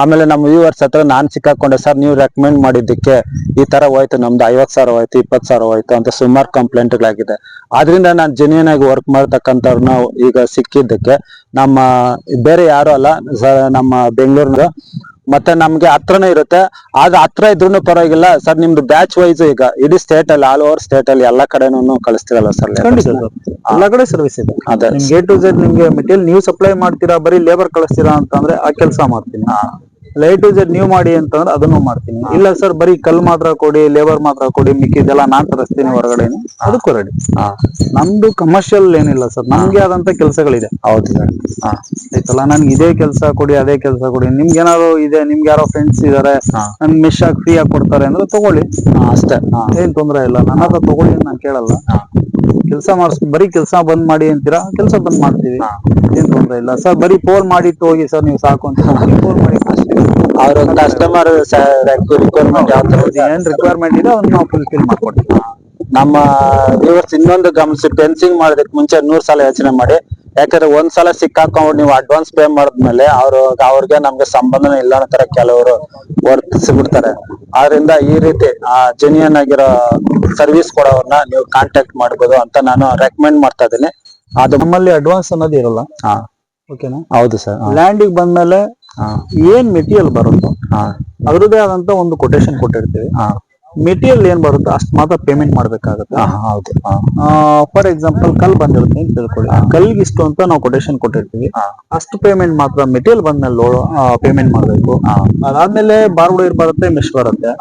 ಆಮೇಲೆ ನಮ್ಮ ವ್ಯೂವರ್ಸ್ ಹತ್ರ ನಾನ್ ಸಿಕ್ಕಾಕೊಂಡೆ, ಸರ್, ನೀವು ರೆಕಮೆಂಡ್ ಮಾಡಿದ್ದಕ್ಕೆ ಈ ತರ ಹೋಯ್ತು, ನಮ್ದು ಐವತ್ ಸಾವಿರ ಹೋಯ್ತು ಇಪ್ಪತ್ ಸಾವಿರ ಹೋಯ್ತು ಅಂತ ಸುಮಾರು ಕಂಪ್ಲೇಂಟ್ಗಳಾಗಿದೆ ಆದ್ರಿಂದ ನಾನು ಜೆನ್ಯೂನ್ ಆಗಿ ವರ್ಕ್ ಮಾಡ್ತಕ್ಕಂಥವ್ರನ್ನ ಈಗ ಸಿಕ್ಕಿದ್ದಕ್ಕೆ ನಮ್ಮ, ಬೇರೆ ಯಾರು ಅಲ್ಲ ನಮ್ಮ ಬೆಂಗಳೂರಿನ ಮತ್ತೆ ನಮ್ಗೆ ಹತ್ರನೇ ಇರುತ್ತೆ. ಆಗ ಹತ್ರ ಇದ್ರೂ ಪರವಾಗಿಲ್ಲ. ಸರ್ ನಿಮ್ದು ಬ್ಯಾಚ್ ವೈಸ್ ಈಗ ಇಡೀ ಸ್ಟೇಟ್ ಅಲ್ಲಿ ಆಲ್ ಓವರ್ ಸ್ಟೇಟ್ ಅಲ್ಲಿ ಎಲ್ಲಾ ಕಡೆನೂ ಕಳಿಸ್ತಿರಲ್ಲ ಸರ್ ಖಂಡಿತ ಸರ್. ಎಲ್ಲ ಕಡೆ ಸರ್ವಿಸ್ ಇದೆ. ಅದೇ. ನಿಮ್ಗೆ ಎ ಟು ಝೆಡ್ ನಿಮ್ಗೆ ಮೆಟೀರಿಯಲ್ ನೀವು ಸಪ್ಲೈ ಮಾಡ್ತೀರಾ ಬರೀ ಲೇಬರ್ ಕಳಿಸ್ತೀರಾ ಅಂತಂದ್ರೆ ಆ ಕೆಲಸ ಮಾಡ್ತೀನಿ. ಎ ಟು ಝೆಡ್ ನೀವು ಮಾಡಿ ಅಂತಂದ್ರೆ ಅದನ್ನು ಮಾಡ್ತೀನಿ. ಇಲ್ಲ ಸರ್ ಬರೀ ಕಲ್ ಮಾತ್ರ ಕೊಡಿ ಲೇಬರ್ ಮಾತ್ರ ಕೊಡಿ ಮಿಕ್ಕಿದೆಲ್ಲ ನಾನ್ ತರಿಸ್ತೀನಿ ಹೊರಗಡೆ. ಅದಕ್ಕೂ ರೆಡಿ ನಮ್ದು ಕಮರ್ಷಿಯಲ್ ಏನಿಲ್ಲ ಸರ್ ನಮ್ಗೆ ಆದಂತ ಕೆಲಸಗಳಿದೆ. ಹೌದು ಸರ್. ಆಯ್ತಲ್ಲ ನನ್ಗೆ ಇದೇ ಕೆಲಸ ಕೊಡಿ ಅದೇ ಕೆಲಸ ಕೊಡಿ. ನಿಮ್ಗೆ ಏನಾದ್ರು ಇದೆ ನಿಮ್ಗೆ ಯಾರೋ ಫ್ರೆಂಡ್ಸ್ ಇದಾರೆ. ನನ್ ಮಿಸ್ ಆಗಿ ಫ್ರೀ ಆಗಿ ಕೊಡ್ತಾರೆ ಅಂದ್ರೆ ತಗೊಳ್ಳಿ. ಅಷ್ಟೇ. ಏನ್ ತೊಂದ್ರೆ ಇಲ್ಲ ನನ್ನ ಹತ್ರ ತಗೊಳ್ಳಿ ನಾನು ಕೇಳಲ್ಲ. ಕೆಲಸ ಮಾಡಿಸ್ ಬರೀ ಕೆಲಸ ಬಂದ್ ಮಾಡಿ ಅಂತೀರಾ? ಕೆಲಸ ಬಂದ್ ಮಾಡ್ತೀವಿ. ಏನ್ ತೊಂದ್ರೆ ಇಲ್ಲ. ಸರ್ ಬರೀ ಫೋನ್ ಮಾಡಿ ಹೋಗಿ ಸರ್ ನೀವು ಸಾಕು ಅಂತ ಫೋನ್ ಮಾಡಿ. ಅವ್ರ ಕಸ್ಟಮರ್ ರಿಕ್ವೈರ್ಮೆಂಟ್ ಯಾವ ತರ ಏನ್ ರಿಕ್ವೈರ್ಮೆಂಟ್ ಇದೆ ಅದನ್ನ ನಾವು ಫುಲ್ಫಿಲ್ ಮಾಡ್ಕೊಡ್ತೀವಿ. ನಮ್ಮ ವ್ಯೂವರ್ಸ್ ಇನ್ನೊಂದು ಗಮನಿಸಿ ಫೆನ್ಸಿಂಗ್ ಮಾಡೋದಕ್ಕೆ ಮುಂಚೆ ನೂರ್ ಸಲ ಯೋಚನೆ ಮಾಡಿ. ಯಾಕಂದ್ರೆ ಒಂದ್ ಸಲ ಸಿಕ್ಕಾಕೊಂಡು ನೀವು ಅಡ್ವಾನ್ಸ್ ಪೇ ಮಾಡಿದ್ಮೇಲೆ ಅವ್ರು ಅವ್ರಿಗೆ ನಮ್ಗೆ ಸಂಬಂಧನೇ ಇಲ್ಲ ಅನ್ನೋ ತರ ಕೆಲವರು ವರ್ತಿಸ್ಬಿಡ್ತಾರೆ. ಆದ್ರಿಂದ ಈ ರೀತಿ ಆ ಜೆನ್ಯನ್ ಆಗಿರೋ ಸರ್ವಿಸ್ ಕೊಡೋರ್ನ ನೀವು ಕಾಂಟ್ಯಾಕ್ಟ್ ಮಾಡ್ಬೋದು ಅಂತ ನಾನು ರೆಕಮೆಂಡ್ ಮಾಡ್ತಾ ಇದ್ದೀನಿ. ಅದು ನಮ್ಮಲ್ಲಿ ಅಡ್ವಾನ್ಸ್ ಅನ್ನೋದು ಇರಲ್ಲ. ಹಾ. ಓಕೆನಾ ಹೌದು ಸರ್ ಲ್ಯಾಂಡಿಗೆ ಬಂದ್ಮೇಲೆ ಏನ್ ಮೆಟೀರಿಯಲ್ ಬರುತ್ತೋ ಅದರದೇ ಆದಂತ ಒಂದು ಕೊಟೇಶನ್ ಕೊಟ್ಟಿರ್ತೀವಿ. ಮೆಟೀರಿಯಲ್ ಏನ್ ಬರುತ್ತೋ ಅಷ್ಟು ಮಾತ್ರ ಪೇಮೆಂಟ್ ಮಾಡ್ಬೇಕಾಗತ್ತೆ. ಹೌದು. ಫಾರ್ ಎಕ್ಸಾಂಪಲ್ ಕಲ್ ಬಂದಿರುತ್ತೆ ಅಂತ ತಿಳ್ಕೊಳ್ಳಿ. ಕಲ್ಗೆ ಇಷ್ಟು ಅಂತ ನಾವು ಕೊಟೇಶನ್ ಕೊಟ್ಟಿರ್ತೀವಿ. ಅಷ್ಟು ಪೇಮೆಂಟ್ ಮಾತ್ರ ಮೆಟೀರಿಯಲ್ ಬಂದ್ಮೇಲೆ ಪೇಮೆಂಟ್ ಮಾಡ್ಬೇಕು. ಅದಾದ್ಮೇಲೆ ಬಾರ್ವುಡ್ ಬರುತ್ತೆ ಮಿಶ್ ಬರುತ್ತೆ.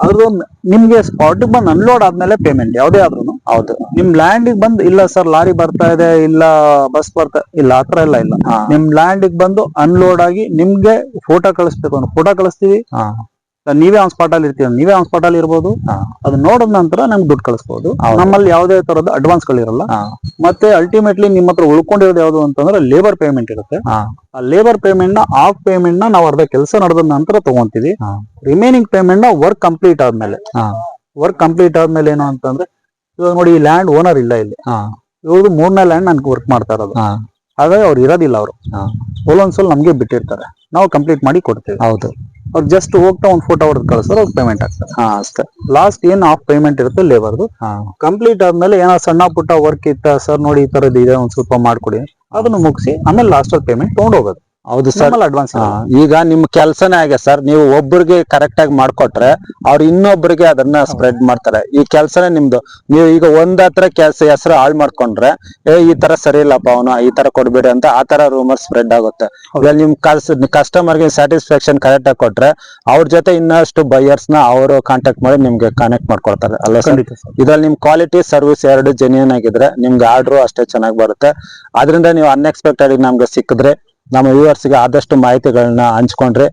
ಅದ್ರದ್ದು ನಿಮ್ಗೆ ಸ್ಪಾಟ್ ಬಂದ್ ಅನ್ಲೋಡ್ ಆದ್ಮೇಲೆ ಪೇಮೆಂಟ್ ಯಾವ್ದೇ ಆದ್ರೂ ಹೌದು. ನಿಮ್ ಲ್ಯಾಂಡ್ ಬಂದ್ ಇಲ್ಲ ಸರ್ ಲಾರಿ ಬರ್ತಾ ಇದೆ ಇಲ್ಲ ಬಸ್ ಬರ್ತಾ ಇಲ್ಲ ಆತರ ಎಲ್ಲ ಇಲ್ಲ. ಹಾ. ನಿಮ್ ಲ್ಯಾಂಡ್ ಬಂದು ಅನ್ಲೋಡ್ ಆಗಿ ನಿಮ್ಗೆ ಫೋಟೋ ಕಳಿಸ್ಬೇಕು. ಅಂದ್ರೆ ಫೋಟೋ ಕಳಿಸ್ತೀವಿ. ನೀವೇ ಆನ್ ಸ್ಪಾಟ್ ಅಲ್ಲಿ ಇರ್ತೀವಿ ನೀವೇ ಆನ್ ಸ್ಪಾಟ್ ಅಲ್ಲಿ ಇರ್ಬೋದು. ಅದು ನೋಡಿದ ನಂತರ ನಮ್ಗೆ ದುಡ್ಡು ಕಳಿಸ್ಬೋದು. ನಮ್ಮಲ್ಲಿ ಯಾವುದೇ ತರದ ಅಡ್ವಾನ್ಸ್ ಗಳಿರಲ್ಲ. ಮತ್ತೆ ಅಲ್ಟಿಮೇಟ್ಲಿ ನಿಮ್ಮ ಹತ್ರ ಉಳ್ಕೊಂಡಿರೋದು ಯಾವುದು ಅಂತಂದ್ರೆ ಲೇಬರ್ ಪೇಮೆಂಟ್ ಇರುತ್ತೆ. ಆ ಲೇಬರ್ ಪೇಮೆಂಟ್ನ ಆಫ್ ಪೇಮೆಂಟ್ನ ನಾವು ಅರ್ಧ ಕೆಲಸ ನಡೆದ ನಂತರ ತಗೊಂತೀವಿ. ರಿಮೈನಿಂಗ್ ಪೇಮೆಂಟ್ನ ವರ್ಕ್ ಕಂಪ್ಲೀಟ್ ಆದ್ಮೇಲೆ. ವರ್ಕ್ ಕಂಪ್ಲೀಟ್ ಆದ್ಮೇಲೆ ಏನು ಅಂತಂದ್ರೆ ಇವಾಗ ನೋಡಿ ಈ ಲ್ಯಾಂಡ್ ಓನರ್ ಇಲ್ಲ ಇಲ್ಲಿ. ಇವ್ರದ್ದು ಮೂರನೇ ಲ್ಯಾಂಡ್ ನನ್ಗೆ ವರ್ಕ್ ಮಾಡ್ತಾ ಇರೋದು. ಹಾಗಾಗಿ ಅವ್ರು ಇರೋದಿಲ್ಲ ಅವರು. ಒಂದೊಂದ್ಸಲ ನಮ್ಗೆ ಬಿಟ್ಟಿರ್ತಾರೆ. ನಾವು ಕಂಪ್ಲೀಟ್ ಮಾಡಿ ಕೊಡ್ತೀವಿ. ಹೌದು. ಅವ್ರು ಜಸ್ಟ್ ಹೋಗ್ತಾ ಒಂದು ಫೋಟೋ ಹೊಡೆದು ಕಳಿಸ್ತಾರೆ ಅವ್ರಿಗೆ ಪೇಮೆಂಟ್ ಆಗ್ತದೆ ಹಾ ಅಷ್ಟೇ. ಲಾಸ್ಟ್ ಏನ್ ಆಫ್ ಪೇಮೆಂಟ್ ಇರುತ್ತೆ? ಲೇಬರ್ದು ಹಾ. ಕಂಪ್ಲೀಟ್ ಆದ್ಮೇಲೆ ಏನೋ ಸಣ್ಣ ಪುಟ್ಟ ವರ್ಕ್ ಇತ್ತ? ಸರ್ ನೋಡಿ ಈ ತರದ್ದು ಇದೆ ಒಂದ್ ಸ್ವಲ್ಪ ಮಾಡ್ಕೊಡಿ. ಅದನ್ನು ಮುಗಿಸಿ ಆಮೇಲೆ ಲಾಸ್ಟ್ ಅಲ್ಲಿ ಪೇಮೆಂಟ್ ತಗೊಂಡು ಹೋಗೋದು. ಹೌದು ಸರ್. ನಮ್ಮಲ್ಲಿ ಈಗ ನಿಮ್ ಕೆಲ್ಸನೇ ಆಗ್ಯ ಸರ್. ನೀವು ಒಬ್ಬರಿಗೆ ಕರೆಕ್ಟ್ ಆಗಿ ಮಾಡ್ಕೊಟ್ರೆ ಅವ್ರು ಇನ್ನೊಬ್ಬರಿಗೆ ಅದನ್ನ ಸ್ಪ್ರೆಡ್ ಮಾಡ್ತಾರೆ. ಈ ಕೆಲ್ಸನೇ ನಿಮ್ದು. ನೀವು ಈಗ ಒಂದ್ ಹತ್ರ ಕೆಲ್ಸ ಹೆಸರು ಹಾಳ್ ಮಾಡ್ಕೊಂಡ್ರೆ ಏ ಈ ತರ ಸರಿ ಇಲ್ಲಪ್ಪ ಅವನು ಈ ತರ ಕೊಡ್ಬೇಡಿ ಅಂತ ಆ ತರ ರೂಮರ್ ಸ್ಪ್ರೆಡ್ ಆಗುತ್ತೆ. ಈಗ ನಿಮ್ ಕಸ್ಟಮರ್ಗೆ ಸ್ಯಾಟಿಸ್ಫ್ಯಾಕ್ಷನ್ ಕರೆಕ್ಟ್ ಆಗಿ ಕೊಟ್ರೆ ಅವ್ರ ಜೊತೆ ಇನ್ನಷ್ಟು ಬೈಯರ್ಸ್ನ ಅವರು ಕಾಂಟ್ಯಾಕ್ಟ್ ಮಾಡಿ ನಿಮ್ಗೆ ಕನೆಕ್ಟ್ ಮಾಡ್ಕೊಡ್ತಾರೆ ಅಲ್ಲ ಸರ್? ಖಂಡಿತ ಸರ್. ಇದ್ರಲ್ಲಿ ನಿಮ್ ಕ್ವಾಲಿಟಿ ಸರ್ವಿಸ್ ಎರಡು ಜೆನ್ಯೂನ್ ಆಗಿದ್ರೆ ನಿಮ್ಗೆ ಆರ್ಡರ್ ಅಷ್ಟೇ ಚೆನ್ನಾಗಿ ಬರುತ್ತೆ. ಅದರಿಂದ ನೀವು ಅನ್ಎಕ್ಸ್ಪೆಕ್ಟೆಡ್ ನಮ್ಗೆ ಸಿಕ್ಕಿದ್ರೆ ನಮ್ಮ ವ್ಯೂವರ್ಸ್ಗೆ ಗೆ ಆದಷ್ಟು ಮಾಹಿತಿಗಳನ್ನ ಹಂಚ್ಕೊಂಡ್ರಿ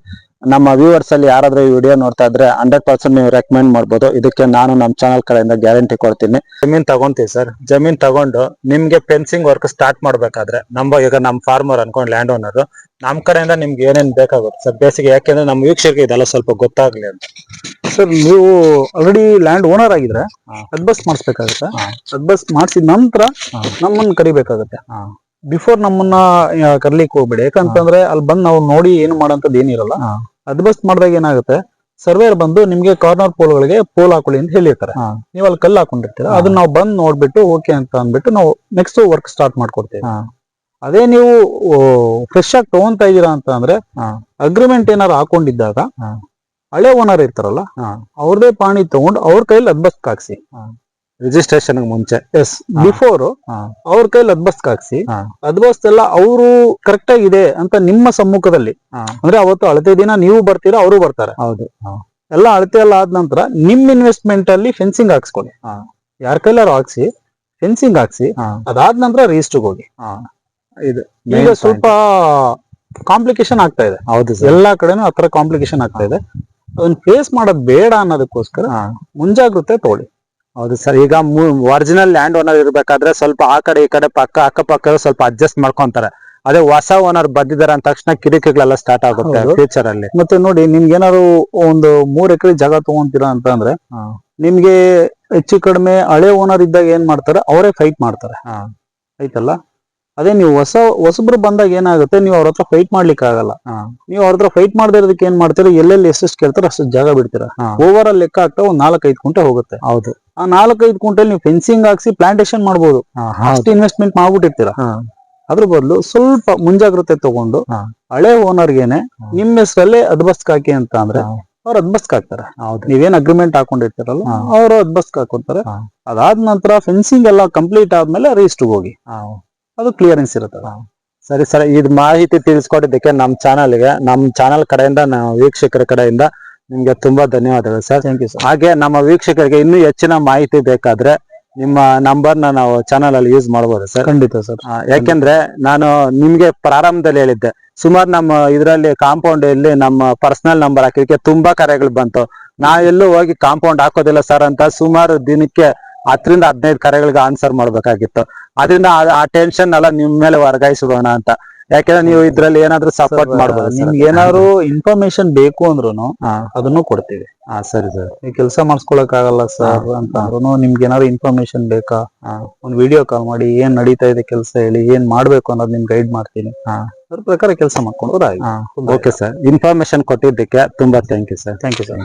ನಮ್ಮ ವ್ಯೂವರ್ಸ್ ಅಲ್ಲಿ ಯಾರಾದ್ರೂ ಈ ವಿಡಿಯೋ ನೋಡ್ತಾ ಇದ್ರೆ ಹಂಡ್ರೆಡ್ ಪರ್ಸೆಂಟ್ ನೀವು ರೆಕಮೆಂಡ್ ಮಾಡ್ಬೋದು. ಇದಕ್ಕೆ ನಾನು ನಮ್ಮ ಚಾನಲ್ ಕಡೆಯಿಂದ ಗ್ಯಾರಂಟಿ ಕೊಡ್ತೀನಿ. ಜಮೀನ್ ತಗೊಂತೀವಿ ಸರ್ ಜಮೀನ್ ತಗೊಂಡು ನಿಮ್ಗೆ ಫೆನ್ಸಿಂಗ್ ವರ್ಕ್ ಸ್ಟಾರ್ಟ್ ಮಾಡ್ಬೇಕಾದ್ರೆ ನಮ್ಮ ಈಗ ನಮ್ಮ ಫಾರ್ಮರ್ ಅನ್ಕೊಂಡು ಲ್ಯಾಂಡ್ ಓನರ್ ನಮ್ ಕಡೆಯಿಂದ ನಿಮ್ಗೆ ಏನೇನ್ ಬೇಕಾಗುತ್ತೆ ಸರ್ ಬೇಸಿಗೆ ಯಾಕೆಂದ್ರೆ ನಮ್ಮ ವೀಕ್ಷಕರಿಗೆ ಇದೆಲ್ಲ ಸ್ವಲ್ಪ ಗೊತ್ತಾಗ್ಲಿ ಅಂತ. ಸರ್ ನೀವು ಆಲ್ರೆಡಿ ಲ್ಯಾಂಡ್ ಓನರ್ ಆಗಿದ್ರೆ ಅದ್ಬಸ್ ಅಡ್ಬಸ್ ಅದ್ಬಸ್ ಹಾ. ಅಡ್ಬಸ್ ಮಾಡಿಸಿದ ನಂತರ ನಮ್ಮನ್ನು ಕರಿಬೇಕಾಗತ್ತೆ. ಬಿಫೋರ್ ನಮ್ಮನ್ನ ಕರ್ಲಿಕ್ಕೆ ಹೋಗ್ಬೇಡಿ. ಯಾಕಂತಂದ್ರೆ ಅಲ್ಲಿ ಬಂದು ನಾವು ನೋಡಿ ಏನು ಮಾಡೋಂಥದ್ದು ಏನಿರಲ್ಲ ಅದ್ಬಸ್ಟ್ ಮಾಡಿದಾಗ ಏನಾಗುತ್ತೆ ಸರ್ವೇರ್ ಬಂದು ನಿಮ್ಗೆ ಕಾರ್ನರ್ ಪೋಲ್ಗಳಿಗೆ ಪೋಲ್ ಹಾಕೊಳ್ಳಿ ಅಂತ ಹೇಳಿರ್ತಾರೆ. ನೀವು ಅಲ್ಲಿ ಕಲ್ಲು ಹಾಕೊಂಡಿರ್ತೀರ ಅದನ್ನ ನಾವು ಬಂದ್ ನೋಡ್ಬಿಟ್ಟು ಓಕೆ ಅಂತ ಅಂದ್ಬಿಟ್ಟು ನಾವು ನೆಕ್ಸ್ಟ್ ವರ್ಕ್ ಸ್ಟಾರ್ಟ್ ಮಾಡ್ಕೊಡ್ತೀವಿ. ಅದೇ ನೀವು ಫ್ರೆಶ್ ಆಗಿ ತಗೊಂತ ಇದೀರಾ ಅಂತ ಅಂದ್ರೆ. ಅಗ್ರಿಮೆಂಟ್ ಏನಾರು ಹಾಕೊಂಡಿದ್ದಾಗ ಹಳೆ ಓನರ್ ಇರ್ತಾರಲ್ಲ. ಅವ್ರದೇ ಪಾಣಿ ತಗೊಂಡು ಅವ್ರ ಕೈಲಿ ಅದ್ಬಸ್ಟ್ ಹಾಕ್ಸಿ. ರಿಜಿಸ್ಟ್ರೇಷನ್ ಮುಂಚೆ. Yes before. ಅವ್ರ ಕೈಲಿ ಅದ್ಬಸ್ಕ್ ಹಾಕ್ಸಿ ಅದ್ಬಸ್ ಅದ್ಬಸ್ತ್ ಎಲ್ಲ ಅವರು ಕರೆಕ್ಟ್ ಆಗಿದೆ ಅಂತ ನಿಮ್ಮ ಸಮ್ಮುಖದಲ್ಲಿ. ಅಂದ್ರೆ ಅವತ್ತು ಅಳತೆ ದಿನ ನೀವು ಬರ್ತೀರಾ ಅವರು ಬರ್ತಾರೆ. ಹೌದು. ಎಲ್ಲ ಅಳತೆ ಎಲ್ಲ ಆದ ನಂತರ ನಿಮ್ ಇನ್ವೆಸ್ಟ್ಮೆಂಟ್ ಅಲ್ಲಿ ಫೆನ್ಸಿಂಗ್ ಹಾಕ್ಸ್ಕೊಳ್ಳಿ. ಯಾರ ಕೈಲಾರು ಹಾಕ್ಸಿ ಫೆನ್ಸಿಂಗ್ ಹಾಕ್ಸಿ. ಅದಾದ ನಂತರ ರಿಜಿಸ್ಟರ್ಗೆ ಹೋಗಿ. ಇದು ಈಗ ಸ್ವಲ್ಪ ಕಾಂಪ್ಲಿಕೇಶನ್ ಆಗ್ತಾ ಇದೆ. ಹೌದು ಎಲ್ಲಾ ಕಡೆನೂ ತರ ಕಾಂಪ್ಲಿಕೇಶನ್ ಆಗ್ತಾ ಇದೆ. ಅದನ್ನ ಫೇಸ್ ಮಾಡೋದ್ ಬೇಡ ಅನ್ನೋದಕ್ಕೋಸ್ಕರ ಮುಂಜಾಗ್ರತೆ ತಗೊಳ್ಳಿ. ಹೌದು ಸರ್. ಈಗ ಒರಿಜಿನಲ್ ಲ್ಯಾಂಡ್ ಓನರ್ ಇರಬೇಕಾದ್ರೆ ಸ್ವಲ್ಪ ಆ ಕಡೆ ಈ ಕಡೆ ಪಕ್ಕ ಅಕ್ಕಪಕ್ಕ ಸ್ವಲ್ಪ ಅಡ್ಜಸ್ಟ್ ಮಾಡ್ಕೊಂತಾರೆ. ಅದೇ ಹೊಸ ಓನರ್ ಬಂದಿದ್ದಾರೆ ಅಂದ ತಕ್ಷಣ ಕಿರಿಕಿಗಳೆಲ್ಲ ಸ್ಟಾರ್ಟ್ ಆಗುತ್ತೆ ಫ್ಯೂಚರ್ ಅಲ್ಲಿ. ಮತ್ತೆ ನೋಡಿ ನಿಮ್ಗೆ ಏನಾದ್ರು ಒಂದು ಮೂರ್ ಎಕರೆ ಜಾಗ ತಗೊಂತೀರಾ ಅಂತ ಅಂದ್ರೆ ನಿಮ್ಗೆ ಹೆಚ್ಚು ಕಡಿಮೆ ಹಳೆ ಓನರ್ ಇದ್ದಾಗ ಏನ್ ಮಾಡ್ತಾರೆ? ಅವರೇ ಫೈಟ್ ಮಾಡ್ತಾರೆ. ಆಯ್ತಲ್ಲ? ಅದೇ ನೀವು ಹೊಸ ಹೊಸಬ್ರು ಬಂದಾಗ ಏನಾಗುತ್ತೆ ನೀವು ಅವ್ರ ಹತ್ರ ಫೈಟ್ ಮಾಡ್ಲಿಕ್ಕೆ ಆಗಲ್ಲ. ನೀವು ಅವ್ರ ಹತ್ರ ಫೈಟ್ ಮಾಡದೇ ಇರೋದಕ್ಕೆ ಏನ್ ಮಾಡ್ತೀರಾ ಎಲ್ಲೆಲ್ಲಿ ಎಷ್ಟೆಷ್ಟು ಕೇಳ್ತಾರೆ ಅಷ್ಟು ಜಾಗ ಬಿಡ್ತೀರಾ. ಓವರ್ ಆಲ್ ಲೆಕ್ಕ ಆಗ್ತಾ ಒಂದ್ ನಾಲ್ಕೈದು ಕುಂಟೆ ಹೋಗುತ್ತೆ. ಹೌದು. ಆ ನಾಲ್ಕೈದು ಕುಂಟೆಲ್ ನೀವು ಫೆನ್ಸಿಂಗ್ ಹಾಕ್ಸಿ ಪ್ಲಾಂಟೇಶನ್ ಮಾಡ್ಬೋದು. ಅಷ್ಟು ಇನ್ವೆಸ್ಟ್ಮೆಂಟ್ ಮಾಡ್ಬಿಟ್ಟಿರ್ತೀರಾ. ಅದ್ರ ಬದಲು ಸ್ವಲ್ಪ ಮುಂಜಾಗ್ರತೆ ತಗೊಂಡು ಹಳೆ ಓನರ್ಗೆನೆ ನಿಮ್ ನಿಮ್ಮ ಹೆಸರಲ್ಲೇ ಅದ್ಬಸ್ಕ್ ಹಾಕಿ ಅಂತ ಅಂದ್ರೆ ಅವ್ರ ಅದ್ಬಸ್ಕ್ ಹಾಕ್ತಾರೆ ನೀವೇನ್ ಅಗ್ರಿಮೆಂಟ್ ಹಾಕೊಂಡಿರ್ತಾರಲ್ಲ. ಅವರು ಅದ್ಬಸ್ಕ್ ಹಾಕೊಂತಾರೆ ಅದಾದ ನಂತರ ಫೆನ್ಸಿಂಗ್ ಎಲ್ಲ ಕಂಪ್ಲೀಟ್ ಆದ್ಮೇಲೆ ರಿಜಿಸ್ಟರ್ ಹೋಗಿ. ಅದು ಕ್ಲಿಯರೆನ್ಸ್ ಇರುತ್ತೆ. ಸರಿ ಸರ್. ಇದು ಮಾಹಿತಿ ತಿಳಿಸ್ಕೊಟ್ಟಿದ್ದಕ್ಕೆ ನಮ್ಮ ಚಾನಲ್ಗೆ ನಮ್ಮ ಚಾನಲ್ ಕಡೆಯಿಂದ ನಾವು ವೀಕ್ಷಕರ ಕಡೆಯಿಂದ ನಿಮಗೆ ತುಂಬಾ ಧನ್ಯವಾದಗಳು ಸರ್. ಥ್ಯಾಂಕ್ ಯು ಸರ್ ಹಾಗೆ ನಮ್ಮ ವೀಕ್ಷಕರಿಗೆ ಇನ್ನೂ ಹೆಚ್ಚಿನ ಮಾಹಿತಿ ಬೇಕಾದ್ರೆ ನಿಮ್ಮ ನಂಬರ್ನ ನಾವು ಚಾನಲ್ ಅಲ್ಲಿ ಯೂಸ್ ಮಾಡಬಹುದು ಸರ್. ಖಂಡಿತ ಸರ್ ಯಾಕೆಂದ್ರೆ ನಾನು ನಿಮ್ಗೆ ಪ್ರಾರಂಭದಲ್ಲಿ ಹೇಳಿದ್ದೆ. ಸುಮಾರು ನಮ್ಮ ಇದರಲ್ಲಿ ಕಾಂಪೌಂಡ್ ಇಲ್ಲಿ ನಮ್ಮ ಪರ್ಸನಲ್ ನಂಬರ್ ಹಾಕಿದಕ್ಕೆ ತುಂಬಾ ಕರೆಗಳು ಬಂತು. ನಾ ಎಲ್ಲೂ ಹೋಗಿ ಕಾಂಪೌಂಡ್ ಹಾಕೋದಿಲ್ಲ ಸರ್ ಅಂತ ಸುಮಾರು ದಿನಕ್ಕೆ ಹತ್ತರಿಂದ ಹದಿನೈದು ಕರೆಗಳಿಗೆ ಆನ್ಸರ್ ಮಾಡ್ಬೇಕಾಗಿತ್ತು. ಅದರಿಂದ ಆ- ಟೆನ್ಷನ್ ಎಲ್ಲ ನಿಮ್ ಮೇಲೆ ವರ್ಗಾಯಿಸೋಣ ಅಂತ. ಯಾಕಂದ್ರೆ ನೀವು ಇದ್ರಲ್ಲಿ ಏನಾದ್ರು ಸಪೋರ್ಟ್ ಮಾಡ್ಬೋದು. ನಿಮ್ಗೆ ಏನಾದ್ರು ಇನ್ಫಾರ್ಮೇಶನ್ ಬೇಕು ಅಂದ್ರೂ ಅದನ್ನು ಕೊಡ್ತೀವಿ. ಹಾ ಸರಿ ಸರ್. ಈ ಕೆಲಸ ಮಾಡಿಸ್ಕೊಳಕ್ ಆಗಲ್ಲ ಸರ್ ಅಂತ ಅಂದ್ರೂ ನಿಮ್ಗೆ ಏನಾದ್ರು ಇನ್ಫಾರ್ಮೇಶನ್ ಬೇಕಾ? ಒಂದು ವಿಡಿಯೋ ಕಾಲ್ ಮಾಡಿ ಏನ್ ನಡೀತಾ ಇದೆ ಕೆಲಸ ಹೇಳಿ ಏನ್ ಮಾಡ್ಬೇಕು ಅನ್ನೋದು ನಿಮ್ಗೆ ಗೈಡ್ ಮಾಡ್ತೀನಿ. ಅದ್ರ ಪ್ರಕಾರ ಕೆಲಸ ಮಾಡ್ಕೊಂಡು ಓಕೆ ಸರ್ ಇನ್ಫಾರ್ಮೇಶನ್ ಕೊಟ್ಟಿದ್ದಕ್ಕೆ ತುಂಬಾ thank you sir thank you sir